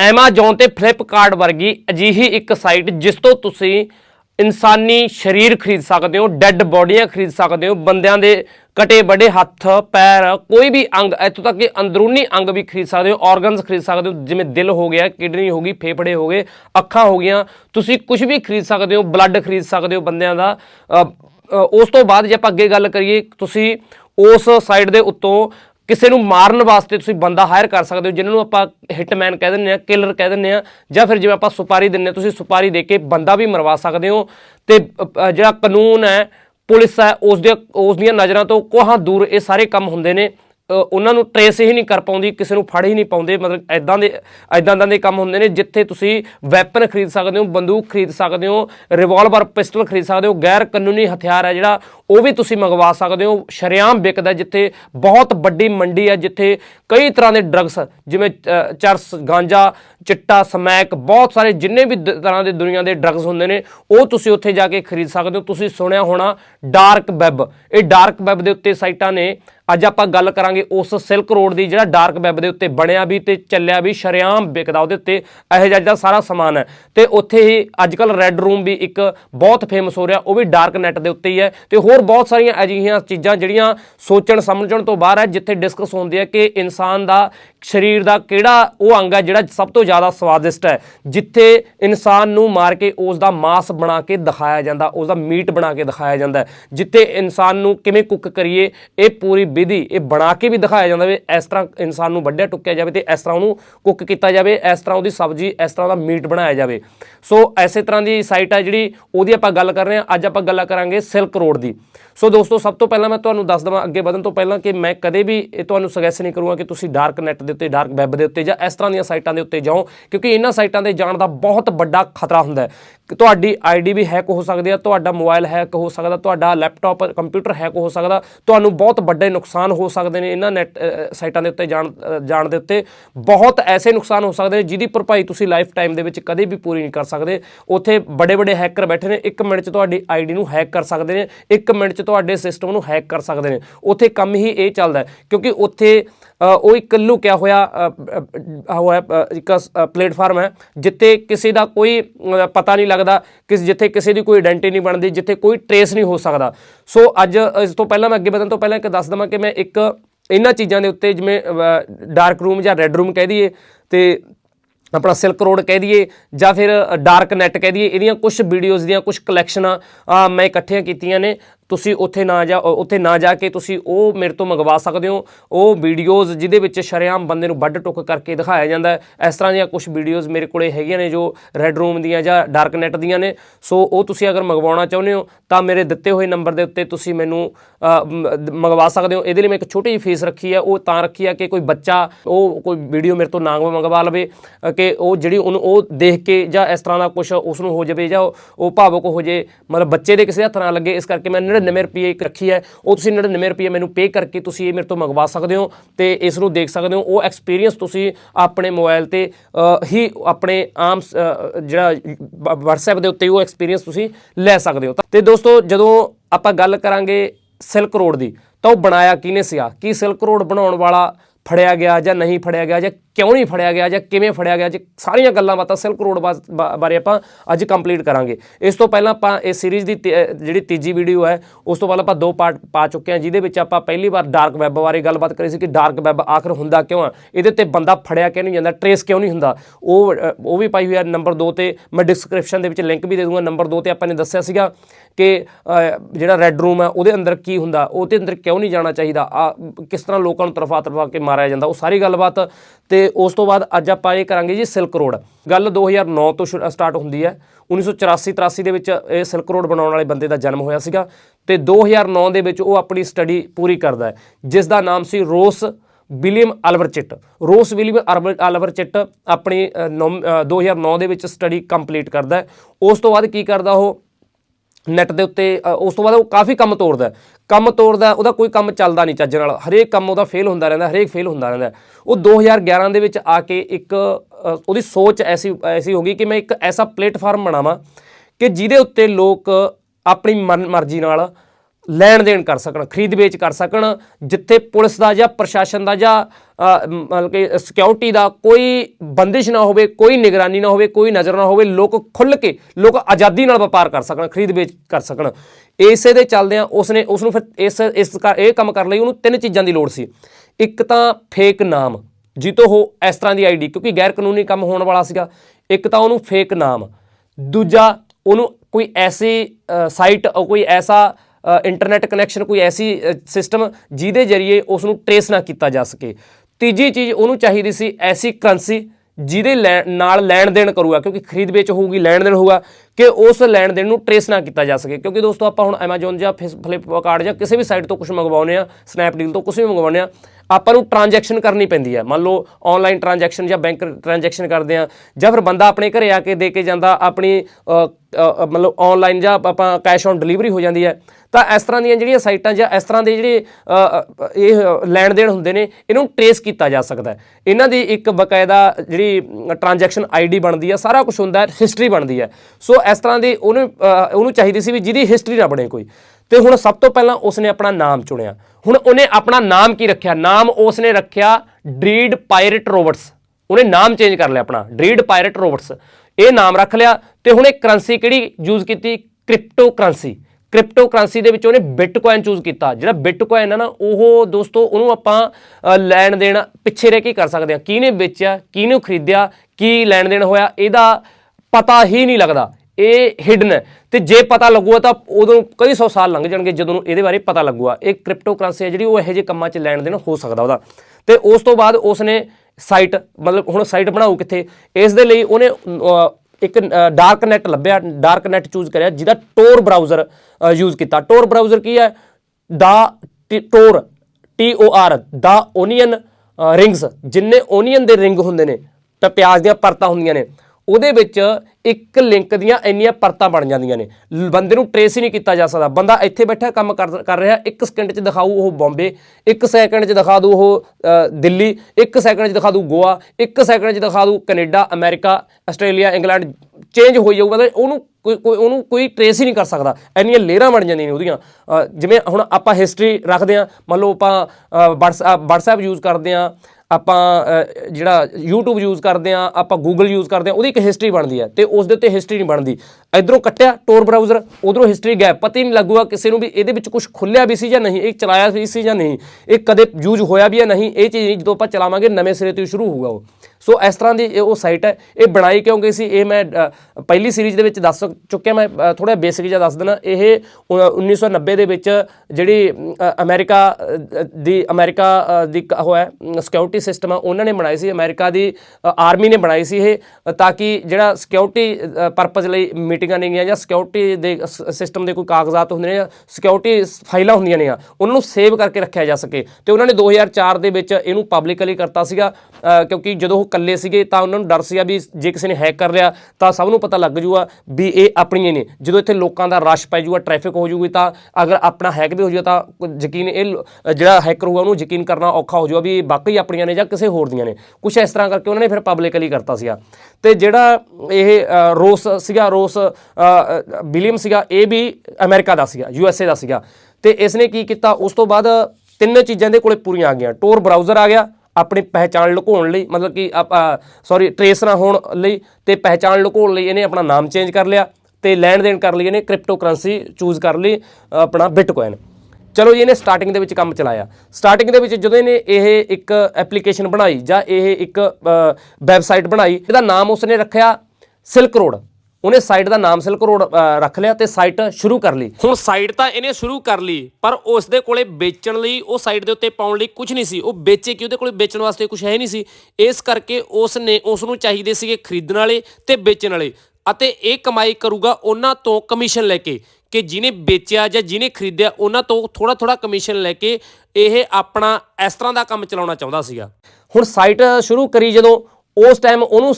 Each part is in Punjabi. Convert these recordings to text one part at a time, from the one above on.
Amazon ਤੇ ਫਲਿੱਪਕਾਰਟ ਵਰਗੀ ਅਜਿਹੀ ਇੱਕ ਸਾਈਟ ਜਿਸ ਤੋਂ ਤੁਸੀਂ ਇਨਸਾਨੀ ਸਰੀਰ ਖਰੀਦ ਸਕਦੇ ਹੋ ਡੈੱਡ ਬੋਡੀਆਂ ਖਰੀਦ ਸਕਦੇ ਹੋ, ਬੰਦਿਆਂ ਦੇ ਕਟੇ ਵੱਡੇ ਹੱਥ, ਪੈਰ, ਕੋਈ ਵੀ ਅੰਗ, ਇੱਥੋਂ ਤੱਕ ਕਿ ਅੰਦਰੂਨੀ ਅੰਗ ਵੀ ਖਰੀਦ ਸਕਦੇ ਹੋ ਆਰਗਨਸ ਖਰੀਦ ਸਕਦੇ ਹੋ, ਜਿਵੇਂ ਦਿਲ ਹੋ ਗਿਆ, ਕਿਡਨੀ ਹੋ ਗਈ, ਫੇਫੜੇ ਹੋ ਗਏ, ਅੱਖਾਂ ਹੋ ਗਈਆਂ, ਤੁਸੀਂ ਕੁਝ ਵੀ ਖਰੀਦ ਸਕਦੇ ਹੋ ਬਲੱਡ ਖਰੀਦ ਸਕਦੇ ਹੋ ਬੰਦਿਆਂ ਦਾ। ਉਸ ਤੋਂ ਬਾਅਦ ਜੇ ਆਪਾਂ ਅੱਗੇ ਗੱਲ ਕਰੀਏ, ਤੁਸੀਂ ਉਸ ਸਾਈਡ ਦੇ ਉੱਤੋਂ ਕਿਸੇ ਨੂੰ ਮਾਰਨ ਵਾਸਤੇ ਤੁਸੀਂ ਬੰਦਾ ਹਾਇਰ ਕਰ ਸਕਦੇ ਹੋ ਜਿਨ੍ਹਾਂ ਨੂੰ ਆਪਾਂ ਹਿਟਮੈਨ ਕਹਿ ਦਿੰਦੇ ਆ ਕਿਲਰ ਕਹਿ ਦਿੰਦੇ ਆ ਜਾਂ ਫਿਰ ਜਿਵੇਂ ਆਪਾਂ ਸੁਪਾਰੀ ਦਿੰਦੇ ਹਾਂ, ਤੁਸੀਂ ਸੁਪਾਰੀ ਦੇ ਕੇ ਬੰਦਾ ਵੀ ਮਰਵਾ ਸਕਦੇ ਹੋ। ਤੇ ਜਿਹੜਾ ਕਾਨੂੰਨ ਹੈ ਪੁਲਿਸ ਹੈ ਉਸ ਦੇ ਉਸ ਦੀਆਂ ਨਜ਼ਰਾਂ ਤੋਂ ਕੋਹਾਂ ਦੂਰ ਇਹ ਸਾਰੇ ਕੰਮ ਹੁੰਦੇ ਨੇ। ਉਹਨਾਂ ਨੂੰ ਟਰੇਸ ਹੀ ਨਹੀਂ ਕਰ ਪਾਉਂਦੀ, ਕਿਸੇ ਨੂੰ ਫੜ ਹੀ ਨਹੀਂ ਪਾਉਂਦੇ, ਮਤਲਬ ਐਦਾਂ ਦੇ ਐਦਾਂ ਦੇ ਕੰਮ ਹੁੰਦੇ ਨੇ ਜਿੱਥੇ ਤੁਸੀਂ ਵੈਪਨ ਖਰੀਦ ਸਕਦੇ ਹੋ, ਬੰਦੂਕ ਖਰੀਦ ਸਕਦੇ ਹੋ ਰਿਵਾਲਵਰ ਪਿਸਟਲ ਖਰੀਦ ਸਕਦੇ ਹੋ, ਗੈਰ ਕਾਨੂੰਨੀ ਹਥਿਆਰ ਹੈ ਜਿਹੜਾ, ਉਹ ਵੀ ਤੁਸੀਂ ਮੰਗਵਾ ਸਕਦੇ ਹੋ, ਸ਼ਰੇਆਮ ਵਿਕਦਾ ਜਿੱਥੇ ਬਹੁਤ ਵੱਡੀ ਮੰਡੀ ਹੈ, ਜਿੱਥੇ ਕਈ ਤਰ੍ਹਾਂ ਦੇ ਡਰੱਗਸ ਜਿਵੇਂ ਅ, ਚਰਸ ਗਾਂਜਾ ਚਿੱਟਾ ਸਮੈਕ ਬਹੁਤ ਸਾਰੇ ਜਿੰਨੇ ਵੀ ਦ- ਤਰ੍ਹਾਂ ਦੇ ਦੁਨੀਆ ਦੇ ਡਰੱਗਸ ਹੁੰਦੇ ਨੇ ਉਹ ਤੁਸੀਂ ਉੱਥੇ ਜਾ ਕੇ ਖਰੀਦ ਸਕਦੇ ਹੋ। ਤੁਸੀਂ ਸੁਣਿਆ ਹੋਣਾ ਡਾਰਕ ਵੈਬ ਇਹ ਡਾਰਕ ਵੈਬ ਦੇ ਉੱਤੇ ਸਾਈਟਾਂ ਨੇ। ਅੱਜ ਆਪਾਂ ਗੱਲ ਕਰਾਂਗੇ ਉਸ ਸਿਲਕ ਰੋਡ ਦੀ ਜਿਹੜਾ ਡਾਰਕ ਵੈਬ ਦੇ ਉੱਤੇ ਬਣਿਆ ਵੀ ਤੇ ਚੱਲਿਆ ਵੀ ਸ਼ਰੇਆਮ ਵਿਕਦਾ ਉਹਦੇ ਉੱਤੇ ਇਹੋ ਜਿਹਾ ਜਿਹੜਾ ਸਾਰਾ ਸਮਾਨ ਹੈ। ਤੇ ਉੱਥੇ ਹੀ ਅੱਜ ਕੱਲ ਰੈੱਡ ਰੂਮ ਵੀ ਇੱਕ ਬਹੁਤ ਫੇਮਸ ਹੋ ਰਿਹਾ ਉਹ ਵੀ ਡਾਰਕ ਨੈਟ ਦੇ ਉੱਤੇ ਹੀ ਹੈ। ਤੇ ਹੋਰ ਬਹੁਤ ਸਾਰੀਆਂ ਅਜਿਹੀਆਂ ਚੀਜ਼ਾਂ ਜਿਹੜੀਆਂ ਸੋਚਣ ਸਮਝਣ ਤੋਂ ਬਾਹਰ ਹੈ ਜਿੱਥੇ ਡਿਸਕਸ ਹੁੰਦੀ ਹੈ ਕਿ ਇਨਸਾਨ ਇਨਸਾਨ ਦਾ, ਸਰੀਰ ਦਾ ਕਿਹੜਾ ਉਹ ਅੰਗ ਹੈ ਜਿਹੜਾ ਸਭ ਤੋਂ ਜ਼ਿਆਦਾ ਸਵਾਦਿਸ਼ਟ ਹੈ, ਜਿੱਥੇ ਇਨਸਾਨ ਨੂੰ ਮਾਰ ਕੇ ਉਸ ਦਾ ਮਾਸ ਬਣਾ ਕੇ ਦਿਖਾਇਆ ਜਾਂਦਾ ਉਸ ਦਾ ਮੀਟ ਬਣਾ ਕੇ ਦਿਖਾਇਆ ਜਾਂਦਾ ਜਿੱਥੇ ਇਨਸਾਨ ਨੂੰ ਕਿਵੇਂ ਕੁੱਕ ਕਰੀਏ, ਇਹ ਪੂਰੀ ਵਿਧੀ, ਇਹ ਬਣਾ ਕੇ ਵੀ ਦਿਖਾਇਆ ਜਾਂਦਾ ਵੀ ਇਸ ਤਰ੍ਹਾਂ ਇਨਸਾਨ ਨੂੰ ਵੱਢਿਆ, ਟੁੱਕਿਆ ਜਾਵੇ ਤੇ ਇਸ ਤਰ੍ਹਾਂ ਉਹਨੂੰ ਕੁੱਕ ਕੀਤਾ ਜਾਵੇ, ਇਸ ਤਰ੍ਹਾਂ ਉਹਦੀ ਸਬਜ਼ੀ, ਇਸ ਤਰ੍ਹਾਂ ਦਾ ਮੀਟ ਬਣਾਇਆ ਜਾਵੇ। ਸੋ ਐਸੇ ਤਰ੍ਹਾਂ ਦੀ ਸਾਈਟ ਹੈ ਜਿਹੜੀ, ਉਹਦੀ ਆਪਾਂ ਗੱਲ ਕਰ ਰਹੇ ਹਾਂ, ਅੱਜ ਆਪਾਂ ਗੱਲਾਂ ਕਰਾਂਗੇ ਸਿਲਕ ਰੋਡ ਦੀ। ਸੋ ਦੋਸਤੋ, ਸਭ ਤੋਂ ਪਹਿਲਾਂ ਮੈਂ ਤੁਹਾਨੂੰ ਦੱਸ ਦਵਾਂ ਅੱਗੇ ਵਧਣ ਤੋਂ ਪਹਿਲਾਂ ਕਿ ਮੈਂ ਕਦੇ ਵੀ ਇਹ ਤੁਹਾਨੂੰ ਸੁਜੈਸਟ ਨਹੀਂ ਕਰੂੰਗਾ ਕਿ ਤੁਸੀਂ ਡਾਰਕ ਨੈਟ ਦੇ ਉੱਤੇ ਡਾਰਕ ਵੈਬ ਦੇ ਉੱਤੇ ਜਾਂ ਇਸ ਤਰ੍ਹਾਂ ਦੀਆਂ ਸਾਈਟਾਂ ਦੇ ਉੱਤੇ ਜਾਓ, ਕਿਉਂਕਿ ਇਹਨਾਂ ਸਾਈਟਾਂ ਤੇ ਜਾਣ ਦਾ ਬਹੁਤ ਵੱਡਾ ਖਤਰਾ ਹੁੰਦਾ ਹੈ। ਕਿ ਤੁਹਾਡੀ ਆਈਡੀ ਵੀ ਹੈਕ ਹੋ ਸਕਦੀ ਹੈ ਤੁਹਾਡਾ ਮੋਬਾਈਲ ਹੈਕ ਹੋ ਸਕਦਾ, ਤੁਹਾਡਾ ਲੈਪਟਾਪ ਕੰਪਿਊਟਰ ਹੈਕ ਹੋ ਸਕਦਾ, ਤੁਹਾਨੂੰ ਬਹੁਤ ਵੱਡੇ ਨੁਕਸਾਨ ਹੋ ਸਕਦੇ ਨੇ ਇਹਨਾਂ ਨੈਟ ਸਾਈਟਾਂ ਦੇ ਉੱਤੇ ਜਾਣ ਜਾਣ ਦੇ ਉੱਤੇ। ਬਹੁਤ ਐਸੇ ਨੁਕਸਾਨ ਹੋ ਸਕਦੇ ਨੇ ਜਿਹਦੀ ਭਰਪਾਈ ਤੁਸੀਂ ਲਾਈਫ ਟਾਈਮ ਦੇ ਵਿੱਚ ਕਦੇ ਵੀ ਪੂਰੀ ਨਹੀਂ ਕਰ ਸਕਦੇ। ਉੱਥੇ ਬੜੇ ਬੜੇ ਹੈਕਰ ਬੈਠੇ ਨੇ 1 ਮਿੰਟ 'ਚ ਤੁਹਾਡੀ ਆਈਡੀ ਨੂੰ ਹੈਕ ਕਰ ਸਕਦੇ ਨੇ 1 ਮਿੰਟ 'ਚ ਤੁਹਾਡੇ ਸਿਸਟਮ ਨੂੰ ਹੈਕ ਕਰ ਸਕਦੇ ਨੇ। ਉੱਥੇ ਕੰਮ ਹੀ ਇਹ ਚੱਲਦਾ ਕਿਉਂਕਿ ਉੱਥੇ ਉਹ ਇੱਕ ਲੁਕਿਆ ਹੋਇਆ ਅ, ਅ, ਹੋਇਆ ਇੱਕ ਪਲੇਟਫਾਰਮ ਹੈ ਜਿੱਥੇ ਕਿਸੇ ਦਾ ਕੋਈ ਪਤਾ ਨਹੀਂ ਲੱਗਦਾ ਕਿਸ ਜਿੱਥੇ ਕਿਸੇ ਦੀ ਕੋਈ ਆਇਡੈਂਟੀ ਨਹੀਂ ਬਣਦੀ ਜਿੱਥੇ ਕੋਈ ਟਰੇਸ ਨਹੀਂ ਹੋ ਸਕਦਾ। ਸੋ ਅੱਜ ਇਸ ਤੋਂ ਪਹਿਲਾਂ ਮੈਂ ਅੱਗੇ ਵਧਣ ਤੋਂ ਪਹਿਲਾਂ ਇੱਕ ਦੱਸ ਦਵਾਂ ਕਿ ਮੈਂ ਇੱਕ ਇਹਨਾਂ ਚੀਜ਼ਾਂ ਦੇ ਉੱਤੇ ਜਿਵੇਂ ਡਾਰਕ ਰੂਮ ਜਾਂ ਰੈੱਡ ਰੂਮ ਕਹਿ ਦਈਏ ਤੇ ਆਪਣਾ ਸਿਲਕ ਰੋਡ ਕਹਿ ਦਈਏ ਜਾਂ ਫਿਰ ਡਾਰਕ ਨੈਟ ਕਹਿ ਦਈਏ ਇਹਦੀਆਂ ਕੁਝ ਵੀਡੀਓਜ਼ ਦੀਆਂ ਕੁਝ ਕਲੈਕਸ਼ਨਾਂ ਮੈਂ ਇਕੱਠੀਆਂ ਕੀਤੀਆਂ ਨੇ। ਤੁਸੀਂ ਉੱਥੇ ਨਾ ਜਾ ਉੱਥੇ ਨਾ ਜਾ ਕੇ ਤੁਸੀਂ ਉਹ ਮੇਰੇ ਤੋਂ ਮੰਗਵਾ ਸਕਦੇ ਹੋ। ਉਹ ਵੀਡੀਓਜ਼ ਜਿਹਦੇ ਵਿੱਚ ਸ਼ਰੇਆਮ ਬੰਦੇ ਨੂੰ ਵੱਢ ਟੁੱਕ ਕਰਕੇ ਦਿਖਾਇਆ ਜਾਂਦਾ ਹੈ। ਇਸ ਤਰ੍ਹਾਂ ਦੀਆਂ ਕੁਝ ਵੀਡੀਓਜ਼ ਮੇਰੇ ਕੋਲੇ ਹੈਗੀਆਂ ਨੇ ਜੋ ਰੈੱਡ ਰੂਮ ਦੀਆਂ ਜਾਂ ਡਾਰਕ ਨੈਟ ਦੀਆਂ ਨੇ। ਸੋ ਉਹ ਤੁਸੀਂ ਅਗਰ ਮੰਗਵਾਉਣਾ ਚਾਹੁੰਦੇ ਹੋ, ਤਾਂ ਮੇਰੇ ਦਿੱਤੇ ਹੋਏ ਨੰਬਰ ਦੇ ਉੱਤੇ ਤੁਸੀਂ ਮੈਨੂੰ ਮੰਗਵਾ ਸਕਦੇ ਹੋ। ਇਹਦੇ ਲਈ ਮੈਂ ਇੱਕ ਛੋਟੀ ਜਿਹੀ ਫੀਸ ਰੱਖੀ ਹੈ। ਉਹ ਤਾਂ ਰੱਖੀ ਹੈ ਕਿ ਕੋਈ ਬੱਚਾ, ਉਹ ਕੋਈ ਵੀਡੀਓ ਮੇਰੇ ਤੋਂ ਨਾ ਮੰਗਵਾ ਲਵੇ ਕਿ ਉਹ ਜਿਹੜੀ ਉਹਨੂੰ ਉਹ ਦੇਖ ਕੇ ਜਾਂ ਇਸ ਤਰ੍ਹਾਂ ਦਾ ਕੁਝ ਉਸ ਨੂੰ ਹੋ ਜਾਵੇ ਜਾਂ ਉਹ- ਉਹ ਭਾਵੁਕ ਹੋ ਜੇ ਮਤਲਬ ਬੱਚੇ ਦੇ ਕਿਸੇ ਹੱਥ ਨਾ ਲੱਗੇ, ਇਸ ਕਰਕੇ ਮੈਂ 99 ਰੁਪਏ ਇੱਕ ਰੱਖੀ ਹੈ, ਉਹ ਤੁਸੀਂ 99 ਰੁਪਏ ਮੈਨੂੰ ਪੇ ਕਰਕੇ ਤੁਸੀਂ ਇਹ ਮੇਰੇ ਤੋਂ ਮੰਗਵਾ ਸਕਦੇ ਹੋ ਤੇ ਇਸ ਨੂੰ ਦੇਖ ਸਕਦੇ ਹੋ, ਉਹ ਐਕਸਪੀਰੀਅੰਸ ਤੁਸੀਂ ਆਪਣੇ ਮੋਬਾਈਲ ਤੇ ਹੀ ਆਪਣੇ ਆਮ ਜਿਹੜਾ WhatsApp ਦੇ ਉੱਤੇ ਉਹ ਐਕਸਪੀਰੀਅੰਸ ਤੁਸੀਂ ਲੈ ਸਕਦੇ ਹੋ। ਤੇ ਦੋਸਤੋ, ਜਦੋਂ ਆਪਾਂ ਗੱਲ ਕਰਾਂਗੇ ਸਿਲਕ ਰੋਡ ਦੀ, ਤਾਂ ਉਹ ਬਣਾਇਆ ਕਿਹਨੇ ਸੀਗਾ? ਕੀ ਸਿਲਕ ਰੋਡ ਬਣਾਉਣ ਵਾਲਾ ਫੜਿਆ ਗਿਆ ਜਾਂ ਨਹੀਂ ਫੜਿਆ ਗਿਆ ਜਾਂ ਕਿਉਂ ਨਹੀਂ ਫੜਿਆ ਗਿਆ ਜਾਂ ਕਿਵੇਂ ਫੜਿਆ ਗਿਆ ਜੀ ਸਾਰੀਆਂ ਗੱਲਾਂ ਬਾਤਾਂ ਸਿਲਕ ਰੋਡ ਬਾਸ- ਬਾ- ਬਾਰੇ ਆਪਾਂ ਅੱਜ ਕੰਪਲੀਟ ਕਰਾਂਗੇ। ਇਸ ਤੋਂ ਪਹਿਲਾਂ ਆਪਾਂ ਇਸ ਸੀਰੀਜ਼ ਦੀ ਤੀ- ਜਿਹੜੀ ਤੀਜੀ ਵੀਡੀਓ ਹੈ, ਉਸ ਤੋਂ ਪਹਿਲਾਂ ਆਪਾਂ ਦੋ ਪਾਰਟ ਪਾ ਚੁੱਕੇ ਹਾਂ, ਜਿਹਦੇ ਵਿੱਚ ਆਪਾਂ ਪਹਿਲੀ ਵਾਰ ਡਾਰਕ ਵੈਬ ਬਾਰੇ ਗੱਲਬਾਤ ਕਰੀ ਸੀ ਕਿ ਡਾਰਕ ਵੈਬ ਆਖਰ ਹੁੰਦਾ ਕਿਉਂ ਆ, ਇਹਦੇ ਤੇ ਬੰਦਾ ਫੜਿਆ ਕਿਉਂ ਨਹੀਂ ਜਾਂਦਾ ਟਰੇਸ ਕਿਉਂ ਨਹੀਂ ਹੁੰਦਾ। ਉਹ ਉਹ ਵੀ ਪਾਈ ਹੋਈ ਹੈ ਨੰਬਰ 2 ਤੇ, ਮੈਂ ਡਿਸਕ੍ਰਿਪਸ਼ਨ ਦੇ ਵਿੱਚ ਲਿੰਕ ਵੀ ਦੇ ਦੂੰਗਾ ਨੰਬਰ 2 ਤੇ ਆਪਾਂ ਨੇ ਦੱਸਿਆ ਸੀਗਾ ਕਿ ਜਿਹੜਾ ਰੈੱਡ ਰੂਮ ਹੈ ਉਹਦੇ ਅੰਦਰ ਕੀ ਹੁੰਦਾ, ਉਹਦੇ ਅੰਦਰ ਕਿਉਂ ਨਹੀਂ ਜਾਣਾ ਚਾਹੀਦਾ, ਆ ਕਿਸ ਤਰ੍ਹਾਂ ਲੋਕਾਂ ਨੂੰ ਤਰਫਾ ਤਰਫਾ ਕੇ ਮਾਰਿਆ ਜਾਂਦਾ ਉਹ ਸਾਰੀ ਗੱਲਬਾਤ ਤੇ ਉਸ ਤੋਂ ਬਾਅਦ ਅੱਜ ਆਪਾਂ ਇਹ ਕਰਾਂਗੇ ਜੀ ਸਿਲਕ ਰੋਡ। ਗੱਲ 2009 ਤੋਂ ਸਟਾਰਟ ਹੁੰਦੀ ਹੈ। 1984 83 ਦੇ ਵਿੱਚ ਇਹ ਸਿਲਕ ਰੋਡ ਬਣਾਉਣ ਵਾਲੇ ਬੰਦੇ ਦਾ ਜਨਮ ਹੋਇਆ ਸੀਗਾ ਤੇ 2009 ਦੇ ਵਿੱਚ ਉਹ ਆਪਣੀ ਸਟੱਡੀ ਪੂਰੀ ਕਰਦਾ ਹੈ ਜਿਸ ਦਾ ਨਾਮ ਸੀ ਰੋਸ ਵਿਲੀਅਮ ਅਲਵਰਚਿਟ। ਰੋਸ ਵਿਲੀਅਮ ਅਲਵਰਚਿਟ ਆਪਣੀ ਅ, ਨੌਂ- ਅ, 2009 ਦੇ ਵਿੱਚ ਸਟੱਡੀ ਕੰਪਲੀਟ ਕਰਦਾ ਹੈ। ਉਸ ਤੋਂ ਬਾਅਦ ਕੀ ਕਰਦਾ ਉਹ ਨੈਟ ਦੇ ਉੱਤੇ ਉਸ ਤੋਂ ਬਾਅਦ ਉਹ ਕਾਫੀ ਕੰਮ ਤੋਰਦਾ ਕੰਮ ਤੋਰਦਾ ਉਹਦਾ ਕੋਈ ਕੰਮ ਚੱਲਦਾ ਨਹੀਂ ਚੱਜ ਨਾਲ। ਹਰੇਕ ਕੰਮ ਉਹਦਾ ਫੇਲ ਹੁੰਦਾ ਰਹਿੰਦਾ, ਹਰੇਕ ਫੇਲ ਹੁੰਦਾ ਰਹਿੰਦਾ ਉਹ 2011 ਦੇ ਵਿੱਚ ਆ ਕੇ ਇੱਕ ਉਹਦੀ ਸੋਚ ਐਸੀ ਐਸੀ ਹੋ ਗਈ ਕਿ ਮੈਂ ਇੱਕ ਐਸਾ ਪਲੇਟਫਾਰਮ ਬਣਾਵਾਂ ਕਿ ਜਿਹਦੇ ਉੱਤੇ ਲੋਕ ਆਪਣੀ ਮਨ ਮਰਜ਼ੀ ਨਾਲ ਲੈਣ ਦੇਣ ਕਰ ਸਕਣ, ਖਰੀਦ ਵੇਚ ਕਰ ਸਕਣ, ਜਿੱਥੇ ਪੁਲਿਸ ਦਾ ਜਾਂ ਪ੍ਰਸ਼ਾਸਨ ਦਾ ਜਾਂ ਮਤਲਬ ਕਿ ਸਿਕਿਉਰਿਟੀ ਦਾ ਕੋਈ ਬੰਦਿਸ਼ ਨਾ ਹੋਵੇ, ਕੋਈ ਨਿਗਰਾਨੀ ਨਾ ਹੋਵੇ, ਕੋਈ ਨਜ਼ਰ ਨਾ ਹੋਵੇ, ਲੋਕ ਖੁੱਲ ਕੇ, ਲੋਕ ਆਜ਼ਾਦੀ ਨਾਲ ਵਪਾਰ ਕਰ ਸਕਣ, ਖਰੀਦ ਵੇਚ ਕਰ ਸਕਣ। ਇਸੇ ਦੇ ਚੱਲਦਿਆਂ ਉਸਨੇ ਉਸ ਨੂੰ ਫਿਰ ਇਸ ਇਸ ਕਰ- ਇਹ ਕੰਮ ਕਰਨ ਲਈ ਉਹਨੂੰ ਤਿੰਨ ਚੀਜ਼ਾਂ ਦੀ ਲੋੜ ਸੀ। ਇੱਕ ਤਾਂ ਫੇਕ ਨਾਮ, ਜਿੱਤੋਂ ਹੋ ਇਸ ਤਰ੍ਹਾਂ ਦੀ ਆਈਡੀ ਕਿਉਂਕਿ ਗੈਰ ਕਾਨੂੰਨੀ ਕੰਮ ਹੋਣ ਵਾਲਾ ਸੀਗਾ। ਇੱਕ ਤਾਂ ਉਹਨੂੰ ਫੇਕ ਨਾਮ, ਦੂਜਾ ਉਹਨੂੰ ਕੋਈ ਐਸੀ ਸਾਈਟ ਔਰ ਕੋਈ ਐਸਾ ਇੰਟਰਨੈਟ ਕਨੈਕਸ਼ਨ ਕੋਈ ਐਸੀ ਸਿਸਟਮ ਜਿਹਦੇ ਜ਼ਰੀਏ ਉਸ ਨੂੰ ਟਰੇਸ ਨਾ ਕੀਤਾ ਜਾ ਸਕੇ। ਤੀਜੀ ਚੀਜ਼ ਉਹਨੂੰ ਚਾਹੀਦੀ ਸੀ ਐਸੀ ਕਰੰਸੀ ਜਿਹਦੇ ਲੈ- ਨਾਲ ਲੈਣ ਦੇਣ ਕਰੂਗਾ, ਕਿਉਂਕਿ ਖਰੀਦ ਵੇਚ ਹੋਊਗੀ ਲੈਣ ਦੇਣ ਹੋਊਗਾ, ਕਿ ਉਸ ਲੈਣ ਦੇਣ ਨੂੰ ਟਰੇਸ ਨਾ ਕੀਤਾ ਜਾ ਸਕੇ। ਕਿਉਂਕਿ ਦੋਸਤੋ, ਆਪਾਂ ਹੁਣ Amazon ਜਾਂ ਫਲਿੱਪਕਾਰਟ ਜਾਂ ਕਿਸੇ ਵੀ ਸਾਈਟ ਤੋਂ ਕੁਝ ਮੰਗਵਾਉਂਦੇ ਆ ਸਨੈਪਡੀਲ ਤੋਂ ਕੁਝ ਵੀ ਮੰਗਵਾਉਂਦੇ ਆ ਆਪਾਂ ਨੂੰ ਟ੍ਰਾਂਜੈਕਸ਼ਨ ਕਰਨੀ ਪੈਂਦੀ ਹੈ ਮੰਨ ਲਓ ਆਨਲਾਈਨ ਟ੍ਰਾਂਜੈਕਸ਼ਨ ਜਾਂ ਬੈਂਕ ਟ੍ਰਾਂਜੈਕਸ਼ਨ ਕਰਦੇ ਆ ਜਾਂ ਫਿਰ ਬੰਦਾ ਆਪਣੇ ਘਰੇ ਆ ਕੇ ਦੇ ਕੇ ਜਾਂਦਾ, ਆਪਣੀ ਮਤਲਬ ਆਨਲਾਈਨ ਜਾਂ ਆਪਾਂ ਕੈਸ਼ ਔਨ ਡਿਲੀਵਰੀ ਹੋ ਜਾਂਦੀ ਹੈ ਤਾਂ ਇਸ ਤਰ੍ਹਾਂ ਦੀਆਂ ਜਿਹੜੀਆਂ ਸਾਈਟਾਂ ਜਾਂ ਇਸ ਤਰ੍ਹਾਂ ਦੇ ਜਿਹੜੇ ਇਹ ਲੈਣ ਦੇਣ ਹੁੰਦੇ ਨੇ, ਇਹਨੂੰ ਟਰੇਸ ਕੀਤਾ ਜਾ ਸਕਦਾ ਹੈ। ਇਹਨਾਂ ਦੀ ਇੱਕ ਬਕਾਇਦਾ ਜਿਹੜੀ ਟ੍ਰਾਂਜੈਕਸ਼ਨ ਆਈਡੀ ਬਣਦੀ ਹੈ ਸਾਰਾ ਕੁਝ ਹੁੰਦਾ ਹੈ ਹਿਸਟਰੀ ਬਣਦੀ ਹੈ ਸੋ ਇਸ ਤਰ੍ਹਾਂ ਦੀ ਉਹਨੂੰ ਉਹਨੂੰ ਚਾਹੀਦੀ ਸੀ ਵੀ ਜਿਹਦੀ ਹਿਸਟਰੀ ਨਾ ਬਣੇ ਕੋਈ। ਤੇ ਹੁਣ ਸਭ ਤੋਂ ਪਹਿਲਾਂ ਉਸਨੇ ਆਪਣਾ ਨਾਮ ਚੁਣਿਆ। ਹੁਣ ਉਹਨੇ ਆਪਣਾ ਨਾਮ ਕੀ ਰੱਖਿਆ? ਨਾਮ ਉਸਨੇ ਰੱਖਿਆ ਡਰੀਡ ਪਾਇਰਟ ਰੋਬਟਸ ਉਹਨੇ ਨਾਮ ਚੇਂਜ ਕਰ ਲਿਆ ਆਪਣਾ, ਡਰੀਡ ਪਾਇਰਟ ਰੋਬਟਸ ਇਹ ਨਾਮ ਰੱਖ ਲਿਆ ਤੇ ਹੁਣ ਇਹ ਕਰੰਸੀ ਕਿਹੜੀ ਯੂਜ਼ ਕੀਤੀ? ਕ੍ਰਿਪਟੋ ਕਰੰਸੀ ਕ੍ਰਿਪਟੋ ਕਰੰਸੀ ਦੇ ਵਿੱਚ ਉਹਨੇ ਬਿਟਕੋਇਨ ਚੂਜ਼ ਕੀਤਾ। ਜਿਹੜਾ ਬਿਟਕੋਇਨ ਹੈ ਨਾ, ਉਹ ਦੋਸਤੋ ਉਹਨੂੰ ਆਪਾਂ ਲੈਣ ਦੇਣ ਪਿੱਛੇ ਰਹਿ ਕੇ ਕਰ ਸਕਦੇ ਹਾਂ ਕਿਹਨੇ ਵੇਚਿਆ, ਕਿਹਨੇ ਖਰੀਦਿਆ, ਕੀ ਲੈਣ ਦੇਣ ਹੋਇਆ, ਇਹਦਾ ਪਤਾ ਹੀ ਨਹੀਂ ਲੱਗਦਾ। ਇਹ ਹਿਡਨ ਹੈ। ਤੇ ਜੇ ਪਤਾ ਲੱਗੂਗਾ ਤਾਂ ਉਦੋਂ ਕਈ ਸੌ ਸਾਲ ਲੰਘ ਜਾਣਗੇ ਜਦੋਂ ਨੂੰ ਇਹਦੇ ਬਾਰੇ ਪਤਾ ਲੱਗੂਗਾ ਇਹ ਕ੍ਰਿਪਟੋ ਕਰੰਸੀ ਹੈ ਜਿਹੜੀ ਉਹ ਇਹੋ ਜਿਹੇ ਕੰਮਾਂ 'ਚ ਲੈਣ ਦੇਣ ਹੋ ਸਕਦਾ ਉਹਦਾ। ਤੇ ਉਸ ਤੋਂ ਬਾਅਦ ਉਸਨੇ ਸਾਈਟ ਮਤਲਬ ਹੁਣ ਸਾਈਟ ਬਣਾਉ ਕਿੱਥੇ? ਇਸ ਦੇ ਲਈ ਉਹਨੇ ਇੱਕ ਡਾਰਕ ਨੈਟ ਲੱਭਿਆ। ਡਾਰਕ ਨੈਟ ਚੂਜ਼ ਕਰਿਆ, ਜਿਹਦਾ ਟੋਰ ਬਰਾਊਜ਼ਰ ਯੂਜ਼ ਕੀਤਾ। ਟੋਰ ਬਰਾਊਜ਼ਰ ਕੀ ਹੈ? ਦਾ ਟੋਰ ਟੀ ਓ ਆਰ ਦਾ ਓਨੀਅਨ ਰਿੰਗਸ ਜਿੰਨੇ ਓਨੀਅਨ ਦੇ ਰਿੰਗ ਹੁੰਦੇ ਨੇ, ਤਾਂ ਪਿਆਜ਼ ਦੀਆਂ ਪਰਤਾਂ ਹੁੰਦੀਆਂ ਨੇ। ਉਹਦੇ ਵਿੱਚ ਇੱਕ ਲਿੰਕ ਦੀਆਂ ਇੰਨੀਆਂ ਪਰਤਾਂ ਬਣ ਜਾਂਦੀਆਂ ਨੇ। ਲ- ਬੰਦੇ ਨੂੰ ਟਰੇਸ ਹੀ ਨਹੀਂ ਕੀਤਾ ਜਾ ਸਕਦਾ। ਬੰਦਾ ਇੱਥੇ ਬੈਠਾ ਕੰਮ ਕਰ ਕਰ ਰਿਹਾ, ਇੱਕ ਸਕਿੰਟ 'ਚ ਦਿਖਾਊ ਉਹ ਬੰਬੇ ਇੱਕ ਸੈਕਿੰਡ 'ਚ ਦਿਖਾ ਦੂ ਉਹ ਦਿੱਲੀ, ਇੱਕ ਸੈਕਿੰਡ 'ਚ ਦਿਖਾ ਦੂ ਗੋਆ ਇੱਕ ਸੈਕਿੰਡ 'ਚ ਦਿਖਾ ਦੂ Canada America Australia England change ਹੋ ਜਾਊਗਾ ਤਾਂ ਉਹਨੂੰ ਕੋਈ ਕੋਈ, ਉਹਨੂੰ ਕੋਈ ਟਰੇਸ ਹੀ ਨਹੀਂ ਕਰ ਸਕਦਾ। ਇੰਨੀਆਂ ਲੇਅਰਾਂ ਬਣ ਜਾਂਦੀਆਂ ਨੇ ਉਹਦੀਆਂ। ਜਿਵੇਂ ਹੁਣ ਆਪਾਂ ਹਿਸਟਰੀ ਰੱਖਦੇ ਆ ਮੰਨ ਲਓ ਆਪਾਂ WhatsApp WhatsApp ਯੂਜ਼ ਕਰਦੇ ਆ ਆਪਾਂ ਜਿਹੜਾ YouTube ਯੂਜ਼ ਕਰਦੇ ਆ ਆਪਾਂ Google ਯੂਜ਼ ਕਰਦੇ ਆ ਉਹਦੀ ਇੱਕ ਹਿਸਟਰੀ ਬਣਦੀ ਹੈ ਤੇ ਉਸ ਦੇ ਉੱਤੇ ਹਿਸਟਰੀ ਨਹੀਂ ਬਣਦੀ। ਇਧਰੋਂ ਕੱਟਿਆ ਟੋਰ ਬਰਾਊਜ਼ਰ ਉਧਰੋਂ ਹਿਸਟਰੀ ਗੈਪ ਪਤਾ ਹੀ ਨਹੀਂ ਲੱਗੂਗਾ ਕਿਸੇ ਨੂੰ ਵੀ ਇਹਦੇ ਵਿੱਚ ਕੁਝ ਖੁੱਲਿਆ ਵੀ ਸੀ ਜਾਂ ਨਹੀਂ, ਇਹ ਚਲਾਇਆ ਵੀ ਸੀ ਜਾਂ ਨਹੀਂ, ਇਹ ਕਦੇ ਯੂਜ਼ ਹੋਇਆ ਵੀ ਜਾਂ ਨਹੀਂ, ਇਹ ਚੀਜ਼ ਜਦੋਂ ਆਪਾਂ ਚਲਾਵਾਂਗੇ ਨਵੇਂ ਸਿਰੇ ਤੋਂ ਹੀ ਸ਼ੁਰੂ ਹੋਊਗਾ ਉਹ। ਸੋ ਇਸ ਤਰ੍ਹਾਂ ਦੀ ਇਹ ਉਹ ਸਾਈਟ ਹੈ। ਇਹ ਬਣਾਈ ਕਿਉਂ ਗਈ ਸੀ? ਇਹ ਮੈਂ ਅ, ਪਹਿਲੀ ਸੀਰੀਜ਼ ਦੇ ਵਿੱਚ ਦੱਸ ਚੁੱਕਿਆ ਮੈਂ ਥੋੜਾ ਬੇਸਿਕ ਜਿਹਾ ਦੱਸ ਦਿੰਦਾ। ਇਹ ਉ- 1990 ਦੇ ਵਿੱਚ ਜਿਹੜੀ ਅ, ਅਮਰੀਕਾ ਦੀ ਅਮਰੀਕਾ ਦੀ ਕ- ਉਹ ਹੈ ਸਿਕਿਉਰਿਟੀ ਸਿਸਟਮ ਆ ਉਹਨਾਂ ਨੇ ਬਣਾਈ ਸੀ। ਅਮਰੀਕਾ ਦੀ ਆਰਮੀ ਨੇ ਬਣਾਈ ਸੀ ਇਹ ਤਾਂ ਕਿ ਜਿਹੜਾ ਸਿਕਿਉਰਿਟੀ ਪਰਪਸ ਲਈ ਮੀਟਿੰਗਾਂ ਨੇਗੀਆਂ ਜਾਂ ਸਿਕਿਉਰਿਟੀ ਦੇ ਸਿਸਟਮ ਦੇ ਕੋਈ ਕਾਗਜ਼ਾਤ ਹੁੰਦੇ ਨੇ ਜਾਂ ਸਿਕਿਉਰਿਟੀ ਫਾਈਲਾਂ ਹੁੰਦੀਆਂ ਨੇ ਉਹਨਾਂ ਨੂੰ ਸੇਵ ਕਰਕੇ ਰੱਖਿਆ ਜਾ ਸਕੇ। ਤੇ ਉਹਨਾਂ ਨੇ 2004 ਦੇ ਵਿੱਚ ਇਹਨੂੰ ਪਬਲਿਕਲੀ ਕਰਤਾ ਸੀਗਾ ਕਿਉਂਕਿ ਜਦੋਂ ਇਕੱਲੇ ਸੀਗੇ ਤਾਂ ਉਹਨਾਂ ਨੂੰ ਡਰ ਸੀਗਾ ਵੀ ਜੇ ਕਿਸੇ ਨੇ ਹੈਕ ਕਰ ਲਿਆ ਤਾਂ ਸਭ ਨੂੰ ਪਤਾ ਲੱਗ ਜੂਗਾ ਵੀ ਇਹ ਆਪਣੀਆਂ ਨੇ। ਜਦੋਂ ਇੱਥੇ ਲੋਕਾਂ ਦਾ ਰਸ਼ ਪੈ ਜੂਗਾ ਟ੍ਰੈਫਿਕ ਹੋ ਜੂਗੀ ਤਾਂ ਅਗਰ ਆਪਣਾ ਹੈਕ ਵੀ ਹੋ ਜਾਊਗਾ ਤਾਂ ਯਕੀਨ ਇਹ ਜਿਹੜਾ ਹੈਕਰ ਹੋਊਗਾ ਉਹਨੂੰ ਯਕੀਨ ਕਰਨਾ ਔਖਾ ਹੋ ਜਾਊਗਾ ਵੀ ਇਹ ਵਾਕਈ ਆਪਣੀਆਂ ਨੇ ਜਾਂ ਕਿਸੇ ਹੋਰ ਦੀਆਂ ਨੇ। ਕੁਝ ਇਸ ਤਰ੍ਹਾਂ ਕਰਕੇ ਉਹਨਾਂ ਨੇ ਫਿਰ ਪਬਲਿਕਲੀ ਕਰਤਾ ਸੀਗਾ। ਤੇ ਜਿਹੜਾ ਇਹ ਰੋਸ ਸੀਗਾ, ਰੋਸ ਵਿਲੀਅਮ ਸੀਗਾ, ਇਹ ਵੀ ਅਮਰੀਕਾ ਦਾ ਸੀਗਾ, ਯੂ ਐਸ ਏ ਦਾ ਸੀਗਾ। ਤੇ ਇਸ ਨੇ ਕੀ ਕੀਤਾ? ਉਸ ਤੋਂ ਬਾਅਦ ਤਿੰਨ ਚੀਜ਼ਾਂ ਦੇ ਕੋਲੇ ਪੂਰੀਆਂ ਆ ਗਈਆਂ। ਟੋਰ ਬਰਾਊਜ਼ਰ ਆ ਗਿਆ ਆਪਣੀ ਪਹਿਚਾਣ ਲੁਕਾਉਣ ਲਈ, ਮਤਲਬ ਕਿ ਆਪਾਂ ਸੌਰੀ ਟਰੇਸ ਨਾ ਹੋਣ ਲਈ ਤੇ ਪਹਿਚਾਣ ਲੁਕਾਉਣ ਲਈ ਇਹਨੇ ਆਪਣਾ ਨਾਮ ਚੇਂਜ ਕਰ ਲਿਆ ਤੇ ਲੈਣ ਦੇਣ ਕਰ ਲਈ ਇਹਨੇ ਕ੍ਰਿਪਟੋ ਕਰੰਸੀ ਚੂਜ਼ ਕਰ ਲਈ, ਆਪਣਾ ਬਿਟਕੋਇਨ ਚਲੋ ਜੀ, ਇਹਨੇ ਸਟਾਰਟਿੰਗ ਦੇ ਵਿੱਚ ਕੰਮ ਚਲਾਇਆ। ਸਟਾਰਟਿੰਗ ਦੇ ਵਿੱਚ ਜਦੋਂ ਇਹਨੇ ਇਹ ਇੱਕ ਐਪਲੀਕੇਸ਼ਨ ਬਣਾਈ ਜਾਂ ਇਹ ਇੱਕ ਵੈਬਸਾਈਟ ਬਣਾਈ, ਇਹਦਾ ਨਾਮ ਉਸਨੇ ਰੱਖਿਆ ਸਿਲਕ ਰੋਡ। ਉਹਨੇ ਸਾਈਟ ਦਾ ਨਾਮ ਸਿਲਕ ਰੋਡ ਰੱਖ ਲਿਆ ਤੇ ਸਾਈਟ ਸ਼ੁਰੂ ਕਰ ਲਈ। ਹੁਣ ਸਾਈਟ ਤਾਂ ਇਹਨੇ ਸ਼ੁਰੂ ਕਰ ਲਈ ਪਰ ਉਸ ਦੇ ਕੋਲੇ ਵੇਚਣ ਲਈ ਉਹ ਸਾਈਟ ਦੇ ਉੱਤੇ ਪਾਉਣ ਲਈ ਕੁਝ ਨਹੀਂ ਸੀ। ਉਹ ਵੇਚੇ ਕਿ ਉਹਦੇ ਕੋਲੇ ਵੇਚਣ ਵਾਸਤੇ ਕੁਝ ਹੈ ਨਹੀਂ ਸੀ। ਇਸ ਕਰਕੇ ਉਸ ਨੇ ਉਸ ਨੂੰ ਚਾਹੀਦੇ ਸੀਗੇ ਖਰੀਦਣ ਵਾਲੇ ਤੇ ਵੇਚਣ ਵਾਲੇ। ਅਤੇ ਇਹ ਕਮਾਈ ਕਰੂਗਾ ਉਹਨਾਂ ਤੋਂ ਕਮਿਸ਼ਨ ਲੈ ਕੇ ਕਿ ਜਿਹਨੇ ਵੇਚਿਆ ਜਾਂ ਜਿਹਨੇ ਖਰੀਦਿਆ ਉਹਨਾਂ ਤੋਂ ਥੋੜਾ ਥੋੜਾ ਕਮਿਸ਼ਨ ਲੈ ਕੇ ਇਹ ਆਪਣਾ ਇਸ ਤਰ੍ਹਾਂ ਦਾ ਕੰਮ ਚਲਾਉਣਾ ਚਾਹੁੰਦਾ ਸੀਗਾ। ਹੁਣ ਸਾਈਟ ਸ਼ੁਰੂ ਕਰੀ ਜਦੋਂ ਉਸ ਟਾਈਮ ਉਹਨੂੰ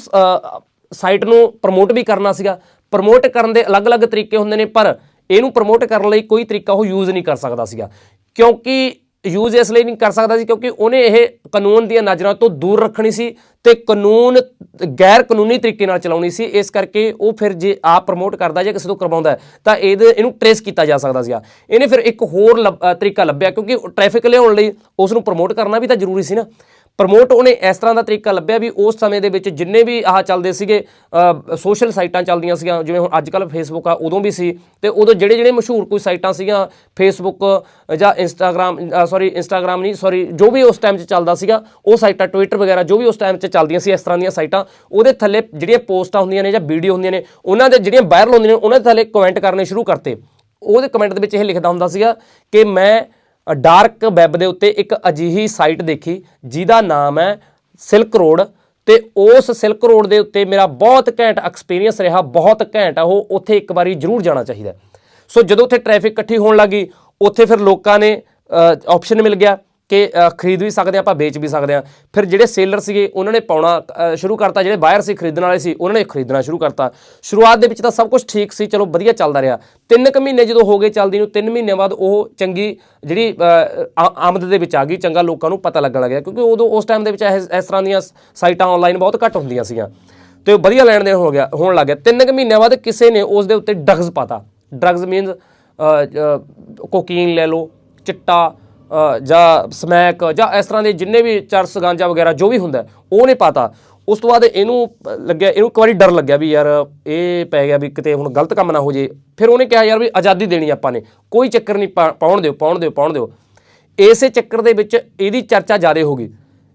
ਸਾਈਟ ਨੂੰ ਪ੍ਰਮੋਟ ਵੀ ਕਰਨਾ ਸੀਗਾ। ਪ੍ਰਮੋਟ ਕਰਨ ਦੇ ਅਲੱਗ-ਅਲੱਗ ਤਰੀਕੇ ਹੁੰਦੇ ਨੇ, ਪਰ ਇਹਨੂੰ ਪ੍ਰਮੋਟ ਕਰਨ ਲਈ ਕੋਈ ਤਰੀਕਾ ਉਹ ਯੂਜ਼ ਨਹੀਂ ਕਰ ਸਕਦਾ ਸੀਗਾ। ਕਿਉਂਕਿ ਯੂਜ਼ ਇਸ ਲਈ ਨਹੀਂ ਕਰ ਸਕਦਾ ਸੀ ਕਿਉਂਕਿ ਉਹਨੇ ਇਹ ਕਾਨੂੰਨ ਦੀਆਂ ਨਜ਼ਰਾਂ ਤੋਂ ਦੂਰ ਰੱਖਣੀ ਸੀ ਤੇ ਕਾਨੂੰਨ ਗੈਰ ਕਾਨੂੰਨੀ ਤਰੀਕੇ ਨਾਲ ਚਲਾਉਣੀ ਸੀ। ਇਸ ਕਰਕੇ ਉਹ ਫਿਰ ਜੇ ਆਪ ਪ੍ਰਮੋਟ ਕਰਦਾ ਜਾਂ ਕਿਸੇ ਤੋਂ ਕਰਵਾਉਂਦਾ ਤਾਂ ਇਹਦੇ, ਇਹਨੂੰ ਟਰੇਸ ਕੀਤਾ ਜਾ ਸਕਦਾ ਸੀਗਾ। ਇਹਨੇ ਫਿਰ ਇੱਕ ਹੋਰ ਲੱਭ- ਤਰੀਕਾ ਲੱਭਿਆ ਕਿਉਂਕਿ ਟ੍ਰੈਫਿਕ ਲਿਆਉਣ ਲਈ ਉਸ ਨੂੰ ਪ੍ਰਮੋਟ ਕਰਨਾ ਵੀ ਤਾਂ ਜ਼ਰੂਰੀ ਸੀ ਨਾ। ਪ੍ਰਮੋਟ ਉਹਨੇ ਇਸ ਤਰ੍ਹਾਂ ਦਾ ਤਰੀਕਾ ਲੱਭਿਆ ਵੀ ਉਸ ਸਮੇਂ ਦੇ ਵਿੱਚ ਜਿੰਨੇ ਵੀ ਆਹ ਚੱਲਦੇ ਸੀਗੇ ਸੋਸ਼ਲ ਸਾਈਟਾਂ ਚੱਲਦੀਆਂ ਸੀਗੀਆਂ, ਜਿਵੇਂ ਹੁਣ ਅੱਜ ਕੱਲ੍ਹ ਫੇਸਬੁੱਕ ਆ, ਉਦੋਂ ਵੀ ਸੀ ਤੇ ਉਦੋਂ ਜਿਹੜੇ ਜਿਹੜੇ ਮਸ਼ਹੂਰ ਕੋਈ ਸਾਈਟਾਂ ਸੀਗੀਆਂ ਫੇਸਬੁੱਕ ਜਾਂ ਇੰਸਟਾਗ੍ਰam ਸੌਰੀ ਇੰਸਟਾਗ੍ਰam ਨਹੀਂ ਸੌਰੀ ਜੋ ਵੀ ਉਸ ਟਾਈਮ 'ਚ ਚੱਲਦਾ ਸੀਗਾ, ਉਹ ਸਾਈਟਾਂ ਟਵਿੱਟਰ ਵਗੈਰਾ, ਜੋ ਵੀ ਉਸ ਟਾਈਮ 'ਚ ਚੱਲਦੀਆਂ ਸੀ ਇਸ ਤਰ੍ਹਾਂ ਦੀਆਂ ਸਾਈਟਾਂ ਉਹਦੇ ਥੱਲੇ ਜਿਹੜੀਆਂ ਪੋਸਟਾਂ ਹੁੰਦੀਆਂ ਨੇ ਜਾਂ ਵੀਡੀਓ ਹੁੰਦੀਆਂ ਨੇ, ਉਹਨਾਂ ਦੇ ਜਿਹੜੀਆਂ ਵਾਇਰਲ ਹੁੰਦੀਆਂ ਨੇ, ਉਹਨਾਂ ਦੇ ਥੱਲੇ ਕਮੈਂਟ ਕਰਨੇ ਸ਼ੁਰੂ ਕਰਤੇ। ਉਹਦੇ ਕਮੈਂਟ ਦੇ ਵਿੱਚ ਇਹ ਲਿਖਦਾ ਹੁੰਦਾ ਸੀਗਾ ਕਿ ਮੈਂ ਡਾਰਕ ਵੈਬ ਦੇ ਉੱਤੇ ਇੱਕ ਅਜਿਹੀ ਸਾਈਟ ਦੇਖੀ, ਜਿਹਦਾ ਨਾਮ ਹੈ ਸਿਲਕ ਰੋਡ ਤੇ ਉਸ ਸਿਲਕ ਰੋਡ ਦੇ ਉੱਤੇ ਮੇਰਾ ਬਹੁਤ ਘੈਂਟ ਐਕਸਪੀਰੀਅੰਸ ਰਿਹਾ, ਬਹੁਤ ਘੈਂਟ ਆ, ਉਹ ਉੱਥੇ ਇੱਕ ਵਾਰੀ ਜ਼ਰੂਰ ਜਾਣਾ ਚਾਹੀਦਾ ਸੋ ਜਦੋਂ ਉੱਥੇ ਟ੍ਰੈਫਿਕ ਇਕੱਠੀ ਹੋਣ ਲੱਗੀ ਉੱਥੇ ਫਿਰ ਲੋਕਾਂ ਨੇ ਆਪਸ਼ਨ ਮਿਲ ਗਿਆ। ਕਿ ਖਰੀਦ ਵੀ ਸਕਦੇ ਆ, ਆਪਾਂ ਵੇਚ ਵੀ ਸਕਦੇ ਆ। ਫਿਰ ਜਿਹੜੇ ਸੇਲਰ ਸੀਗੇ, ਉਹਨਾਂ ਨੇ ਪਾਉਣਾ ਸ਼ੁਰੂ ਕਰਤਾ। ਜਿਹੜੇ ਬਾਇਰ ਸੀ, ਖਰੀਦਣ ਵਾਲੇ ਸੀ, ਉਹਨਾਂ ਨੇ ਖਰੀਦਣਾ ਸ਼ੁਰੂ ਕਰਤਾ। ਸ਼ੁਰੂਆਤ ਦੇ ਵਿੱਚ ਤਾਂ ਸਭ ਕੁਝ ਠੀਕ ਸੀ, ਚਲੋ ਵਧੀਆ ਚੱਲਦਾ ਰਿਹਾ। ਤਿੰਨ ਕੁ ਮਹੀਨੇ ਜਦੋਂ ਹੋ ਗਏ ਚੱਲਦੀ ਨੂੰ, ਤਿੰਨ ਮਹੀਨਿਆਂ ਬਾਅਦ ਉਹ ਚੰਗੀ, ਜਿਹੜੀ ਆ- ਆਮਦ ਦੇ ਵਿੱਚ ਆ ਗਈ। ਚੰਗਾ ਲੋਕਾਂ ਨੂੰ ਪਤਾ ਲੱਗਣ ਲੱਗਿਆ, ਕਿਉਂਕਿ ਉਦੋਂ ਉਸ ਟਾਈਮ ਦੇ ਵਿੱਚ ਇਸ ਇਸ ਤਰ੍ਹਾਂ ਦੀਆਂ ਸਾਈਟਾਂ ਆਨਲਾਈਨ ਬਹੁਤ ਘੱਟ ਹੁੰਦੀਆਂ ਸੀਗੀਆਂ। ਤੇ ਉਹ ਵਧੀਆ ਲੈਣ ਦੇਣ ਹੋ ਗਿਆ, ਹੋਣ ਲੱਗ ਗਿਆ। ਤਿੰਨ ਕੁ ਮਹੀਨਿਆਂ ਬਾਅਦ ਕਿਸੇ ਨੇ ਉਸ ਦੇ ਉੱਤੇ ਡਰੱਗਸ ਪਾਤਾ। ਡਰੱਗਸ ਮੀਨਸ ਕੋਕੀਨ ਲੈ ਲਓ, ਚਿੱਟਾ ਜਾਂ ਸਮੈਕ, ਜਾਂ ਇਸ ਤਰ੍ਹਾਂ ਦੇ ਜਿੰਨੇ ਵੀ ਚਰਸ, ਗਾਂਜਾ ਵਗੈਰਾ ਜੋ ਵੀ ਹੁੰਦਾ ਉਹਨੇ ਪਾਤਾ। ਉਸ ਤੋਂ ਬਾਅਦ ਇਹਨੂੰ ਲੱਗਿਆ, ਇਹਨੂੰ ਇੱਕ ਵਾਰੀ ਡਰ ਲੱਗਿਆ ਵੀ ਯਾਰ ਇਹ ਪੈ ਗਿਆ ਵੀ ਕਿਤੇ ਹੁਣ ਗਲਤ ਕੰਮ ਨਾ ਹੋ ਜੇ। ਫਿਰ ਉਹਨੇ ਕਿਹਾ ਯਾਰ ਵੀ ਆਜ਼ਾਦੀ ਦੇਣੀ ਆਪਾਂ ਨੇ। ਕੋਈ ਚੱਕਰ ਨਹੀਂ, ਪਾ- ਪਾਉਣ ਦਿਓ ਪਾਉਣ ਦਿਓ ਪਾਉਣ ਦਿਓ। ਇਸੇ ਚੱਕਰ ਦੇ ਵਿੱਚ ਇਹਦੀ ਚਰਚਾ ਜ਼ਿਆਦਾ ਹੋ ਗਈ।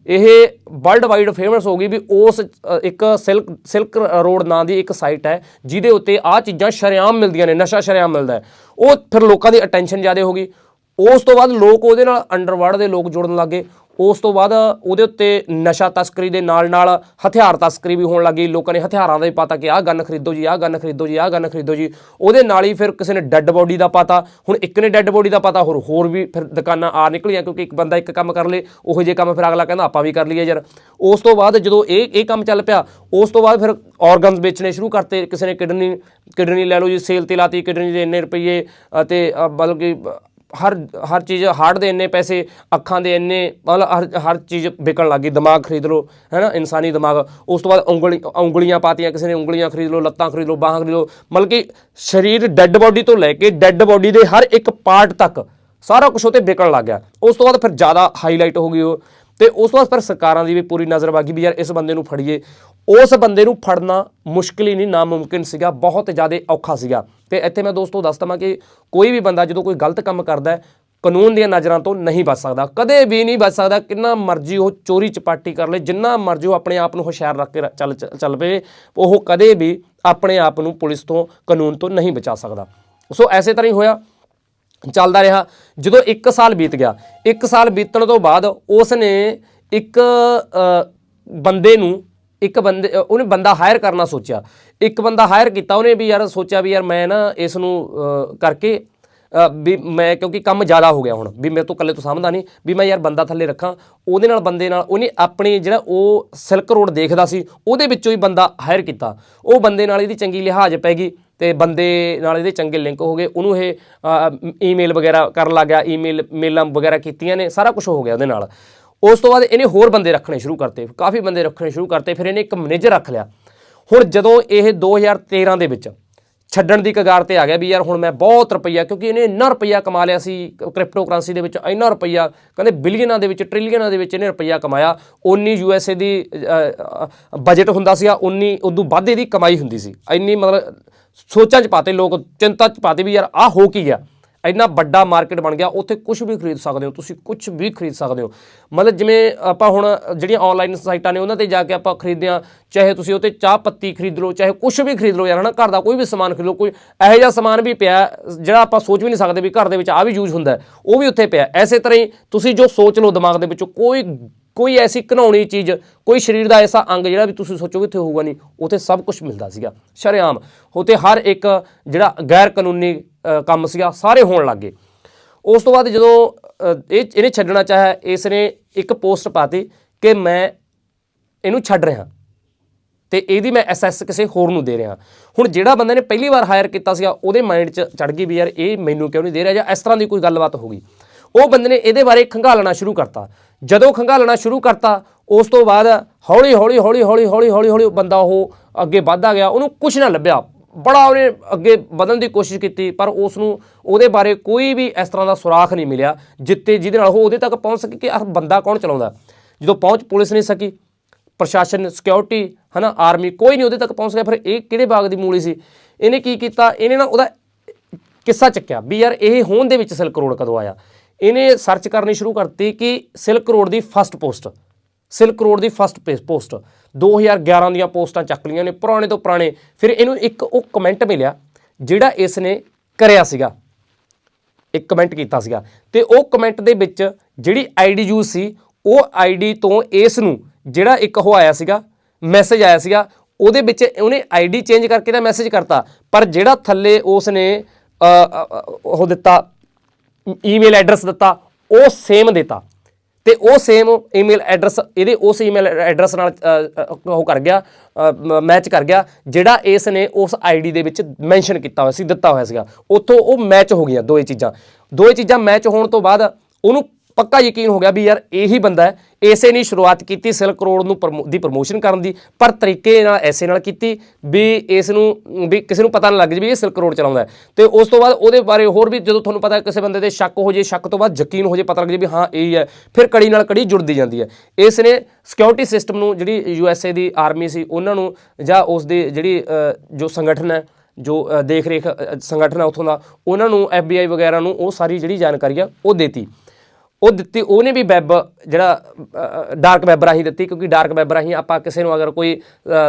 ਇਹ ਵਰਲਡ ਵਾਈਡ ਫੇਮਸ ਹੋ ਗਈ ਵੀ ਉਸ ਇੱਕ ਸਿਲਕ ਸਿਲਕ ਰੋਡ ਨਾਂ ਦੀ ਇੱਕ ਸਾਈਟ ਹੈ, ਜਿਹਦੇ ਉੱਤੇ ਆਹ ਚੀਜ਼ਾਂ ਸ਼ਰੇਆਮ ਮਿਲਦੀਆਂ ਨੇ, ਨਸ਼ਾ ਸ਼ਰੇਆਮ ਮਿਲਦਾ ਉਹ ਫਿਰ ਲੋਕਾਂ ਦੀ ਅਟੈਂਸ਼ਨ ਜ਼ਿਆਦਾ ਹੋ ਗਈ। ਉਸ ਤੋਂ ਬਾਅਦ ਲੋਕ ਉਹਦੇ ਨਾਲ ਅੰਡਰਵਰਲਡ ਦੇ ਲੋਕ ਜੁੜਨ ਲੱਗੇ ਉਸ ਤੋਂ ਬਾਅਦ ਉਹਦੇ ਉੱਤੇ ਨਸ਼ਾ ਤਸਕਰੀ ਦੇ ਨਾਲ ਨਾਲ ਹਥਿਆਰ ਤਸਕਰੀ ਵੀ ਹੋਣ ਲੱਗੀ ਲੋਕਾਂ ਨੇ ਹਥਿਆਰਾਂ ਦਾ ਹੀ ਪਤਾ ਕਿ ਆਹ ਗਨ ਖਰੀਦੋ ਜੀ ਆਹ ਗਨ ਖਰੀਦੋ ਜੀ ਆਹ ਗਨ ਖਰੀਦੋ ਜੀ। ਉਹਦੇ ਨਾਲ ਹੀ ਫਿਰ ਕਿਸੇ ਨੇ ਡੈੱਡ ਬੋਡੀ ਦਾ ਪਤਾ। ਹੁਣ ਇੱਕ ਨੇ ਡੈੱਡ ਬੋਡੀ ਦਾ ਪਤਾ ਹੋਰ ਹੋਰ ਵੀ ਫਿਰ ਦੁਕਾਨਾਂ ਆ ਨਿਕਲੀਆਂ ਕਿਉਂਕਿ ਇੱਕ ਬੰਦਾ ਇੱਕ ਕੰਮ ਕਰ ਲੇ ਉਹੋ ਜਿਹੇ ਕੰਮ ਫਿਰ ਅਗਲਾ ਕਹਿੰਦਾ ਆਪਾਂ ਵੀ ਕਰ ਲਈਏ ਯਾਰ। ਉਸ ਤੋਂ ਬਾਅਦ ਜਦੋਂ ਇਹ ਇਹ ਕੰਮ ਚੱਲ ਪਿਆ ਉਸ ਤੋਂ ਬਾਅਦ ਫਿਰ ਆਰਗਨਸ ਵੇਚਣੇ ਸ਼ੁਰੂ ਕਰਤੇ। ਕਿਸੇ ਨੇ ਕਿਡਨੀ ਕਿਡਨੀ ਲੈ ਲਓ ਜੀ ਸੇਲ ਤੇ ਲਾਤੀ ਕਿਡਨੀ ਦੇ ਇੰਨੇ ਰੁਪਏ ਅਤੇ ਅ, ਮਤਲਬ ਕਿ ਹਰ ਹਰ ਚੀਜ਼ ਹਾਰਟ ਦੇ ਇੰਨੇ ਪੈਸੇ, ਅੱਖਾਂ ਦੇ ਇੰਨੇ, ਮਤਲਬ ਹਰ ਹਰ ਚੀਜ਼ ਵਿਕਣ ਲੱਗੀ ਦਿਮਾਗ ਖਰੀਦ ਲਓ ਹੈ ਨਾ ਇਨਸਾਨੀ ਦਿਮਾਗ। ਉਸ ਤੋਂ ਬਾਅਦ ਉਂਗਲੀ, ਉਂਗਲੀਆਂ ਪਾਤੀਆਂ, ਕਿਸੇ ਨੇ ਉਂਗਲੀਆਂ ਖਰੀਦ ਲਓ, ਲੱਤਾਂ ਖਰੀਦ ਲਓ, ਬਾਹਾਂ ਖਰੀਦ ਲਓ, ਮਤਲਬ ਕਿ ਸਰੀਰ ਡੈੱਡ ਬੋਡੀ ਤੋਂ ਲੈ ਕੇ ਡੈੱਡ ਬੋਡੀ ਦੇ ਹਰ ਇੱਕ ਪਾਰਟ ਤੱਕ ਸਾਰਾ ਕੁਝ ਉਤੇ ਵਿਕਣ ਲੱਗ ਗਿਆ। ਉਸ ਤੋਂ ਬਾਅਦ ਫਿਰ ਜ਼ਿਆਦਾ ਹਾਈਲਾਈਟ ਹੋ ਗਈ ਉਹ। ਤੇ ਉਸ ਤੋਂ ਬਾਅਦ ਫਿਰ ਸਰਕਾਰਾਂ ਦੀ ਵੀ ਪੂਰੀ ਨਜ਼ਰ ਵਾਗੀ ਵੀ ਯਾਰ ਇਸ ਬੰਦੇ ਨੂੰ ਫੜੀਏ। ਉਸ ਬੰਦੇ ਨੂੰ ਫੜਨਾ ਮੁਸ਼ਕਿਲ ਹੀ ਨਹੀਂ, ਨਾਮੁਮਕਿਨ ਸੀਗਾ, ਬਹੁਤ ਜ਼ਿਆਦਾ ਔਖਾ ਸੀਗਾ। ਤੇ ਇੱਥੇ ਮੈਂ ਦੋਸਤੋ ਦੱਸ ਦਵਾਂ ਕਿ ਕੋਈ ਵੀ ਬੰਦਾ ਜਦੋਂ ਕੋਈ ਗਲਤ ਕੰਮ ਕਰਦਾ ਹੈ, ਕਾਨੂੰਨ ਦੀਆਂ ਨਜ਼ਰਾਂ ਤੋਂ ਨਹੀਂ ਬਚ ਸਕਦਾ। ਕਦੇ ਵੀ ਨਹੀਂ ਬਚ ਸਕਦਾ ਕਿੰਨਾ ਮਰਜ਼ੀ ਉਹ ਚੋਰੀ ਚਪਾਟੀ ਕਰ ਲੇ, ਜਿੰਨਾ ਮਰਜ਼ੀ ਉਹ ਆਪਣੇ ਆਪ ਨੂੰ ਹੁਸ਼ਿਆਰ ਰੱਖ ਕੇ ਰ- ਚੱਲ ਚੱਲ ਪਏ, ਉਹ ਕਦੇ ਵੀ ਆਪਣੇ ਆਪ ਨੂੰ ਪੁਲਿਸ ਤੋਂ, ਕਾਨੂੰਨ ਤੋਂ ਨਹੀਂ ਬਚਾ ਸਕਦਾ। ਸੋ ਐਸੇ ਤਰ੍ਹਾਂ ਹੀ ਹੋਇਆ, ਚੱਲਦਾ ਰਿਹਾ। ਜਦੋਂ 1 ਸਾਲ ਬੀਤ ਗਿਆ 1 ਸਾਲ ਬੀਤਣ ਤੋਂ ਬਾਅਦ ਉਸ ਨੇ ਇੱਕ ਬੰਦੇ ਨੂੰ ਇੱਕ ਬੰਦੇ ਉਹਨੇ ਬੰਦਾ ਹਾਇਰ ਕਰਨਾ ਸੋਚਿਆ। ਇੱਕ ਬੰਦਾ ਹਾਇਰ ਕੀਤਾ, ਉਹਨੇ ਵੀ ਯਾਰ ਸੋਚਿਆ ਵੀ ਯਾਰ ਮੈਂ ਨਾ ਇਸ ਨੂੰ ਕਰਕੇ ਵੀ ਮੈਂ ਕਿਉਂਕਿ ਕੰਮ ਜ਼ਿਆਦਾ ਹੋ ਗਿਆ ਹੁਣ, ਵੀ ਮੇਰੇ ਤੋਂ ਇਕੱਲੇ ਤੋਂ ਸਾਂਭਦਾ ਨਹੀਂ, ਵੀ ਮੈਂ ਯਾਰ ਬੰਦਾ ਥੱਲੇ ਰੱਖਾਂ। ਉਹਦੇ ਨਾਲ ਬੰਦੇ ਨਾਲ ਉਹਨੇ ਆਪਣੀ ਜਿਹੜਾ ਉਹ ਸਿਲਕ ਰੋਡ ਦੇਖਦਾ ਸੀ, ਉਹਦੇ ਵਿੱਚੋਂ ਹੀ ਬੰਦਾ ਹਾਇਰ ਕੀਤਾ। ਉਹ ਬੰਦੇ ਨਾਲ ਇਹਦੀ ਚੰਗੀ ਲਿਹਾਜ਼ ਪੈ ਗਈ ਤੇ ਬੰਦੇ ਨਾਲ ਇਹਦੇ ਚੰਗੇ ਲਿੰਕ ਹੋ ਗਏ। ਉਹਨੂੰ ਇਹ ਈਮੇਲ ਵਗੈਰਾ ਕਰਨ ਲੱਗ ਗਿਆ ਈਮੇਲ ਮੇਲਾਂ ਵਗੈਰਾ ਕੀਤੀਆਂ ਨੇ, ਸਾਰਾ ਕੁਝ ਹੋ ਗਿਆ ਉਹਦੇ ਨਾਲ। ਉਸ ਤੋਂ ਬਾਅਦ ਇਹਨੇ ਹੋਰ ਬੰਦੇ ਰੱਖਣੇ ਸ਼ੁਰੂ ਕਰਤੇ, ਕਾਫੀ ਬੰਦੇ ਰੱਖਣੇ ਸ਼ੁਰੂ ਕਰਤੇ, ਫਿਰ ਇਹਨੇ ਇੱਕ ਮੈਨੇਜਰ ਰੱਖ ਲਿਆ। ਹੁਣ ਜਦੋਂ ਇਹ 2013 ਦੇ ਵਿੱਚ ਛੱਡਣ ਦੀ ਕਗਾਰ ਤੇ ਆ ਗਿਆ ਵੀ ਯਾਰ ਹੁਣ ਮੈਂ ਬਹੁਤ ਰੁਪਈਆ, ਕਿਉਂਕਿ ਇਹਨੇ ਇੰਨਾ ਰੁਪਈਆ ਕਮਾ ਲਿਆ ਸੀ ਕ੍ਰਿਪਟੋ ਕਰੰਸੀ ਦੇ ਵਿੱਚ ਇੰਨਾ ਰੁਪਈਆ, ਕਹਿੰਦੇ ਬਿਲੀਅਨਾਂ ਦੇ ਵਿੱਚ ਟ੍ਰਿਲੀਅਨਾਂ ਦੇ ਵਿੱਚ ਇਹਨੇ ਰੁਪਈਆ ਕਮਾਇਆ। ਉਨੀ ਯੂਐਸਏ ਦੀ ਬਜਟ ਹੁੰਦਾ ਸੀਗਾ ਉਨੀ ਉਦੋਂ ਵੱਧ ਇਹਦੀ ਕਮਾਈ ਹੁੰਦੀ ਸੀ। ਇੰਨੀ ਮਤਲਬ ਸੋਚਾਂ 'ਚ ਪਾਤੇ, ਲੋਕ ਚਿੰਤਾ 'ਚ ਪਾਤੇ ਵੀ ਯਾਰ ਆਹ ਹੋ ਕੀ ਗਿਆ। ਇੰਨਾ ਵੱਡਾ ਮਾਰਕੀਟ ਬਣ ਗਿਆ, ਉੱਥੇ ਕੁਝ ਵੀ ਖਰੀਦ ਸਕਦੇ ਹੋ, ਤੁਸੀਂ ਕੁਝ ਵੀ ਖਰੀਦ ਸਕਦੇ ਹੋ। ਮਤਲਬ ਜਿਵੇਂ ਆਪਾਂ ਹੁਣ ਜਿਹੜੀਆਂ ਆਨਲਾਈਨ ਸਾਈਟਾਂ ਨੇ, ਉਹਨਾਂ ਤੇ ਜਾ ਕੇ ਆਪਾਂ ਖਰੀਦਦੇ ਹਾਂ, ਚਾਹੇ ਤੁਸੀਂ ਉੱਤੇ ਚਾਹ ਪੱਤੀ ਖਰੀਦ ਲਓ, ਚਾਹੇ ਕੁਝ ਵੀ ਖਰੀਦ ਲਓ ਯਾਰ, ਹਨਾ? ਘਰ ਦਾ ਕੋਈ ਵੀ ਸਮਾਨ ਖਰੀਦ ਲਓ, ਕੋਈ ਇਹੋ ਜਿਹਾ ਸਮਾਨ ਵੀ ਪਿਆ, ਜਿਹੜਾ ਆਪਾਂ ਸੋਚ ਵੀ ਨਹੀਂ ਸਕਦੇ ਵੀ ਘਰ ਦੇ ਵਿੱਚ ਆ ਵੀ ਯੂਜ਼ ਹੁੰਦਾ ਉਹ ਵੀ ਉੱਥੇ ਪਿਆ। ਐਸੇ ਤਰ੍ਹਾਂ ਹੀ ਤੁਸੀਂ ਜੋ ਸੋਚ ਲਓ ਦਿਮਾਗ ਦੇ ਵਿੱਚੋਂ, ਕੋਈ ਕੋਈ ਐਸੀ ਘਨਾਉਣੀ ਚੀਜ਼, ਕੋਈ ਸਰੀਰ ਦਾ ਐਸਾ ਅੰਗ ਜਿਹੜਾ ਵੀ ਤੁਸੀਂ ਸੋਚੋਗੇ ਇੱਥੇ ਹੋਊਗਾ ਨਹੀਂ, ਉੱਥੇ ਸਭ ਕੁਝ ਮਿਲਦਾ ਸੀਗਾ। ਸ਼ਰੇਆਮ, ਉੱਥੇ ਹਰ ਇੱਕ ਜਿਹੜਾ ਗੈਰ ਕਾਨੂੰਨੀ ਕੰਮ ਸੀਗਾ, ਸਾਰੇ ਹੋਣ ਲੱਗੇ ਉਸ ਤੋਂ ਬਾਅਦ ਜਦੋਂ ਇਹ, ਇਹਨੇ ਛੱਡਣਾ ਚਾਹਿਆ ਇਸ ਨੇ ਇੱਕ ਪੋਸਟ ਪਾਤੀ ਕਿ ਮੈਂ ਇਹਨੂੰ ਛੱਡ ਰਿਹਾ। ਤੇ ਇਹਦੀ ਮੈਂ ਐਸਐਸ ਕਿਸੇ ਹੋਰ ਨੂੰ ਦੇ ਰਿਹਾ। ਹੁਣ ਜਿਹੜਾ ਬੰਦੇ ਨੇ ਪਹਿਲੀ ਵਾਰ ਹਾਇਰ ਕੀਤਾ ਸੀਗਾ, ਉਹਦੇ ਮਾਈਂਡ 'ਚ ਚੜ ਗਈ ਵੀ ਯਾਰ ਇਹ ਮੈਨੂੰ ਕਿਉਂ ਨਹੀਂ ਦੇ ਰਿਹਾ ਜਾਂ ਇਸ ਤਰ੍ਹਾਂ ਦੀ ਕੋਈ ਗੱਲਬਾਤ ਹੋ ਗਈ। ਉਹ ਬੰਦੇ ਨੇ ਇਹਦੇ ਬਾਰੇ ਖੰਗਾਲਣਾ ਸ਼ੁਰੂ ਕਰਤਾ। ਜਦੋਂ ਖੰਗਾਲਣਾ ਸ਼ੁਰੂ ਕਰਤਾ, ਉਸ ਤੋਂ ਬਾਅਦ ਹੌਲੀ ਹੌਲੀ ਹੌਲੀ ਹੌਲੀ ਹੌਲੀ ਹੌਲੀ ਹੌਲੀ ਬੰਦਾ ਉਹ ਅੱਗੇ ਵੱਧਦਾ ਗਿਆ। ਉਹਨੂੰ ਕੁਝ ਨਾ ਲੱਭਿਆ। ਬੜਾ ਉਹਨੇ ਅੱਗੇ ਵਧਣ ਦੀ ਕੋਸ਼ਿਸ਼ ਕੀਤੀ, ਪਰ ਉਸ ਨੂੰ ਉਹਦੇ ਬਾਰੇ ਕੋਈ ਵੀ ਇਸ ਤਰ੍ਹਾਂ ਦਾ ਸੁਰਾਖ ਨਹੀਂ ਮਿਲਿਆ, ਜਿੱਤੇ ਜਿਹਦੇ ਨਾਲ ਉਹ ਉਹਦੇ ਤੱਕ ਪਹੁੰਚ ਸਕੇ ਕਿ ਆਹ ਬੰਦਾ ਕੌਣ ਚਲਾਉਂਦਾ। ਜਦੋਂ ਪਹੁੰਚ ਪੁਲਿਸ ਨਹੀਂ ਸਕੀ, ਪ੍ਰਸ਼ਾਸਨ ਸਿਕਿਉਰਿਟੀ ਹਨਾ ਆਰਮੀ ਕੋਈ ਨਹੀਂ ਉਹਦੇ ਤੱਕ ਪਹੁੰਚ ਗਿਆ ਫਿਰ ਇਹ ਕਿਹੜੇ ਬਾਗ ਦੀ ਮੂਲੀ ਸੀ? ਇਹਨੇ ਕੀ ਕੀਤਾ? ਇਹਨੇ ਨਾ ਉਹਦਾ ਕਿੱਸਾ ਚੱਕਿਆ ਵੀ ਯਾਰ ਇਹ ਹੋਂਦ ਦੇ ਵਿੱਚ ਸਿਲ ਕਰੋੜ ਕਦੋਂ ਆਇਆ? ਇਹਨੇ ਸਰਚ ਕਰਨੀ ਸ਼ੁਰੂ ਕਰਤੀ ਕਿ ਸਿਲਕ ਰੋਡ ਦੀ ਫਸਟ ਪੋਸਟ ਸਿਲਕ ਰੋਡ ਦੀ ਫਸਟ ਪੋਸਟ 2011 ਦੀਆਂ ਪੋਸਟਾਂ ਚੱਕ ਲਈਆਂ ਨੇ ਪੁਰਾਣੇ ਤੋਂ ਪੁਰਾਣੇ। ਫਿਰ ਇਹਨੂੰ ਇੱਕ ਉਹ ਕਮੈਂਟ ਮਿਲਿਆ ਜਿਹੜਾ ਇਸ ਨੇ ਕਰਿਆ ਸੀਗਾ। ਇੱਕ ਕਮੈਂਟ ਕੀਤਾ ਸੀਗਾ। ਤੇ ਉਹ ਕਮੈਂਟ ਦੇ ਵਿੱਚ ਜਿਹੜੀ ਆਈਡੀ ਯੂਜ਼ ਸੀ, ਉਹ ਆਈਡੀ ਤੋਂ ਇਸ ਨੂੰ ਜਿਹੜਾ ਇੱਕ ਉਹ ਆਇਆ ਸੀਗਾ ਮੈਸੇਜ ਆਇਆ ਸੀਗਾ, ਉਹਦੇ ਵਿੱਚ ਉਹਨੇ ਆਈਡੀ ਚੇਂਜ ਕਰਕੇ ਤਾਂ ਮੈਸੇਜ ਕਰਤਾ। ਪਰ ਜਿਹੜਾ ਥੱਲੇ ਉਸ ਨੇ ਉਹ ਦਿੱਤਾ ਈਮੇਲ ਐਡਰੈਸ ਦਿੱਤਾ, ਉਹ ਸੇਮ ਦਿੱਤਾ। ਤੇ ਉਹ ਸੇਮ ਈਮੇਲ ਐਡਰੈਸ ਇਹਦੇ ਉਸ ਈਮੇਲ ਐਡਰੈਸ ਨਾਲ ਉਹ ਕਰ ਗਿਆ ਮੈਚ ਕਰ ਗਿਆ, ਜਿਹੜਾ ਇਸ ਨੇ ਉਸ ਆਈਡੀ ਦੇ ਵਿੱਚ ਮੈਂਸ਼ਨ ਕੀਤਾ ਹੋਇਆ ਸੀ, ਦਿੱਤਾ ਹੋਇਆ ਸੀਗਾ। ਉੱਥੋਂ ਉਹ ਮੈਚ ਹੋ ਗਈਆਂ, ਦੋਏ ਚੀਜ਼ਾਂ। ਦੋਏ ਚੀਜ਼ਾਂ ਮੈਚ ਹੋਣ ਤੋਂ ਬਾਅਦ ਉਹਨੂੰ ਪੱਕਾ ਯਕੀਨ ਹੋ ਗਿਆ ਵੀ ਯਾਰ ਇਹੀ ਬੰਦਾ ਹੈ। ਇਸੇ ਨੇ ਸ਼ੁਰੂਆਤ ਕੀਤੀ ਸਿਲਕ ਰੋਡ ਨੂੰ ਪ੍ਰਮੋ- ਦੀ ਪ੍ਰਮੋਸ਼ਨ ਕਰਨ ਦੀ, ਪਰ ਤਰੀਕੇ ਨਾਲ, ਐਸੇ ਨਾਲ ਕੀਤੀ ਵੀ ਇਸ ਨੂੰ, ਵੀ ਕਿਸੇ ਨੂੰ ਪਤਾ ਨਾ ਲੱਗ ਜੇ ਵੀ ਇਹ ਸਿਲਕ ਰੋਡ ਚਲਾਉਂਦਾ ਹੈ। ਤੇ ਉਸ ਤੋਂ ਬਾਅਦ ਉਹਦੇ ਬਾਰੇ ਹੋਰ ਵੀ ਜਦੋਂ ਤੁਹਾਨੂੰ ਪਤਾ ਕਿਸੇ ਬੰਦੇ ਦੇ ਸ਼ੱਕ ਹੋ ਜੇ, ਸ਼ੱਕ ਤੋਂ ਬਾਅਦ ਯਕੀਨ ਹੋ ਜੇ, ਪਤਾ ਲੱਗ ਜੇ ਵੀ ਹਾਂ, ਇਹ ਹੈ। ਫਿਰ ਕੜੀ ਨਾਲ ਕੜੀ ਜੁੜਦੀ ਜਾਂਦੀ ਹੈ। ਇਸ ਨੇ ਸਿਕਿਉਰਿਟੀ ਸਿਸਟਮ ਨੂੰ ਜਿਹੜੀ ਯੂ ਐਸ ਏ ਦੀ ਆਰਮੀ ਸੀ, ਉਹਨਾਂ ਨੂੰ ਜਾਂ ਉਸ ਦੀ ਜਿਹੜੀ ਜੋ ਸੰਗਠਨ ਹੈ, ਜੋ ਦੇਖ ਰੇਖ ਸੰਗਠਨ ਹੈ ਉੱਥੋਂ ਦਾ, ਉਹਨਾਂ ਨੂੰ ਐੱਫ ਬੀ ਆਈ ਵਗੈਰਾ ਨੂੰ ਉਹ ਸਾਰੀ ਜਿਹੜੀ ਜਾਣਕਾਰੀ ਆ, ਉਹ ਦੇਤੀ। ਉਹ ਦਿੱਤੀ, ਉਹਨੇ ਵੀ ਵੈਬ ਜਿਹੜਾ ਡਾਰਕ ਵੈਬ ਰਾਹੀਂ ਦਿੱਤੀ, ਕਿਉਂਕਿ ਡਾਰਕ ਵੈਬ ਰਾਹੀਂ ਆਪਾਂ ਕਿਸੇ ਨੂੰ ਅਗਰ ਕੋਈ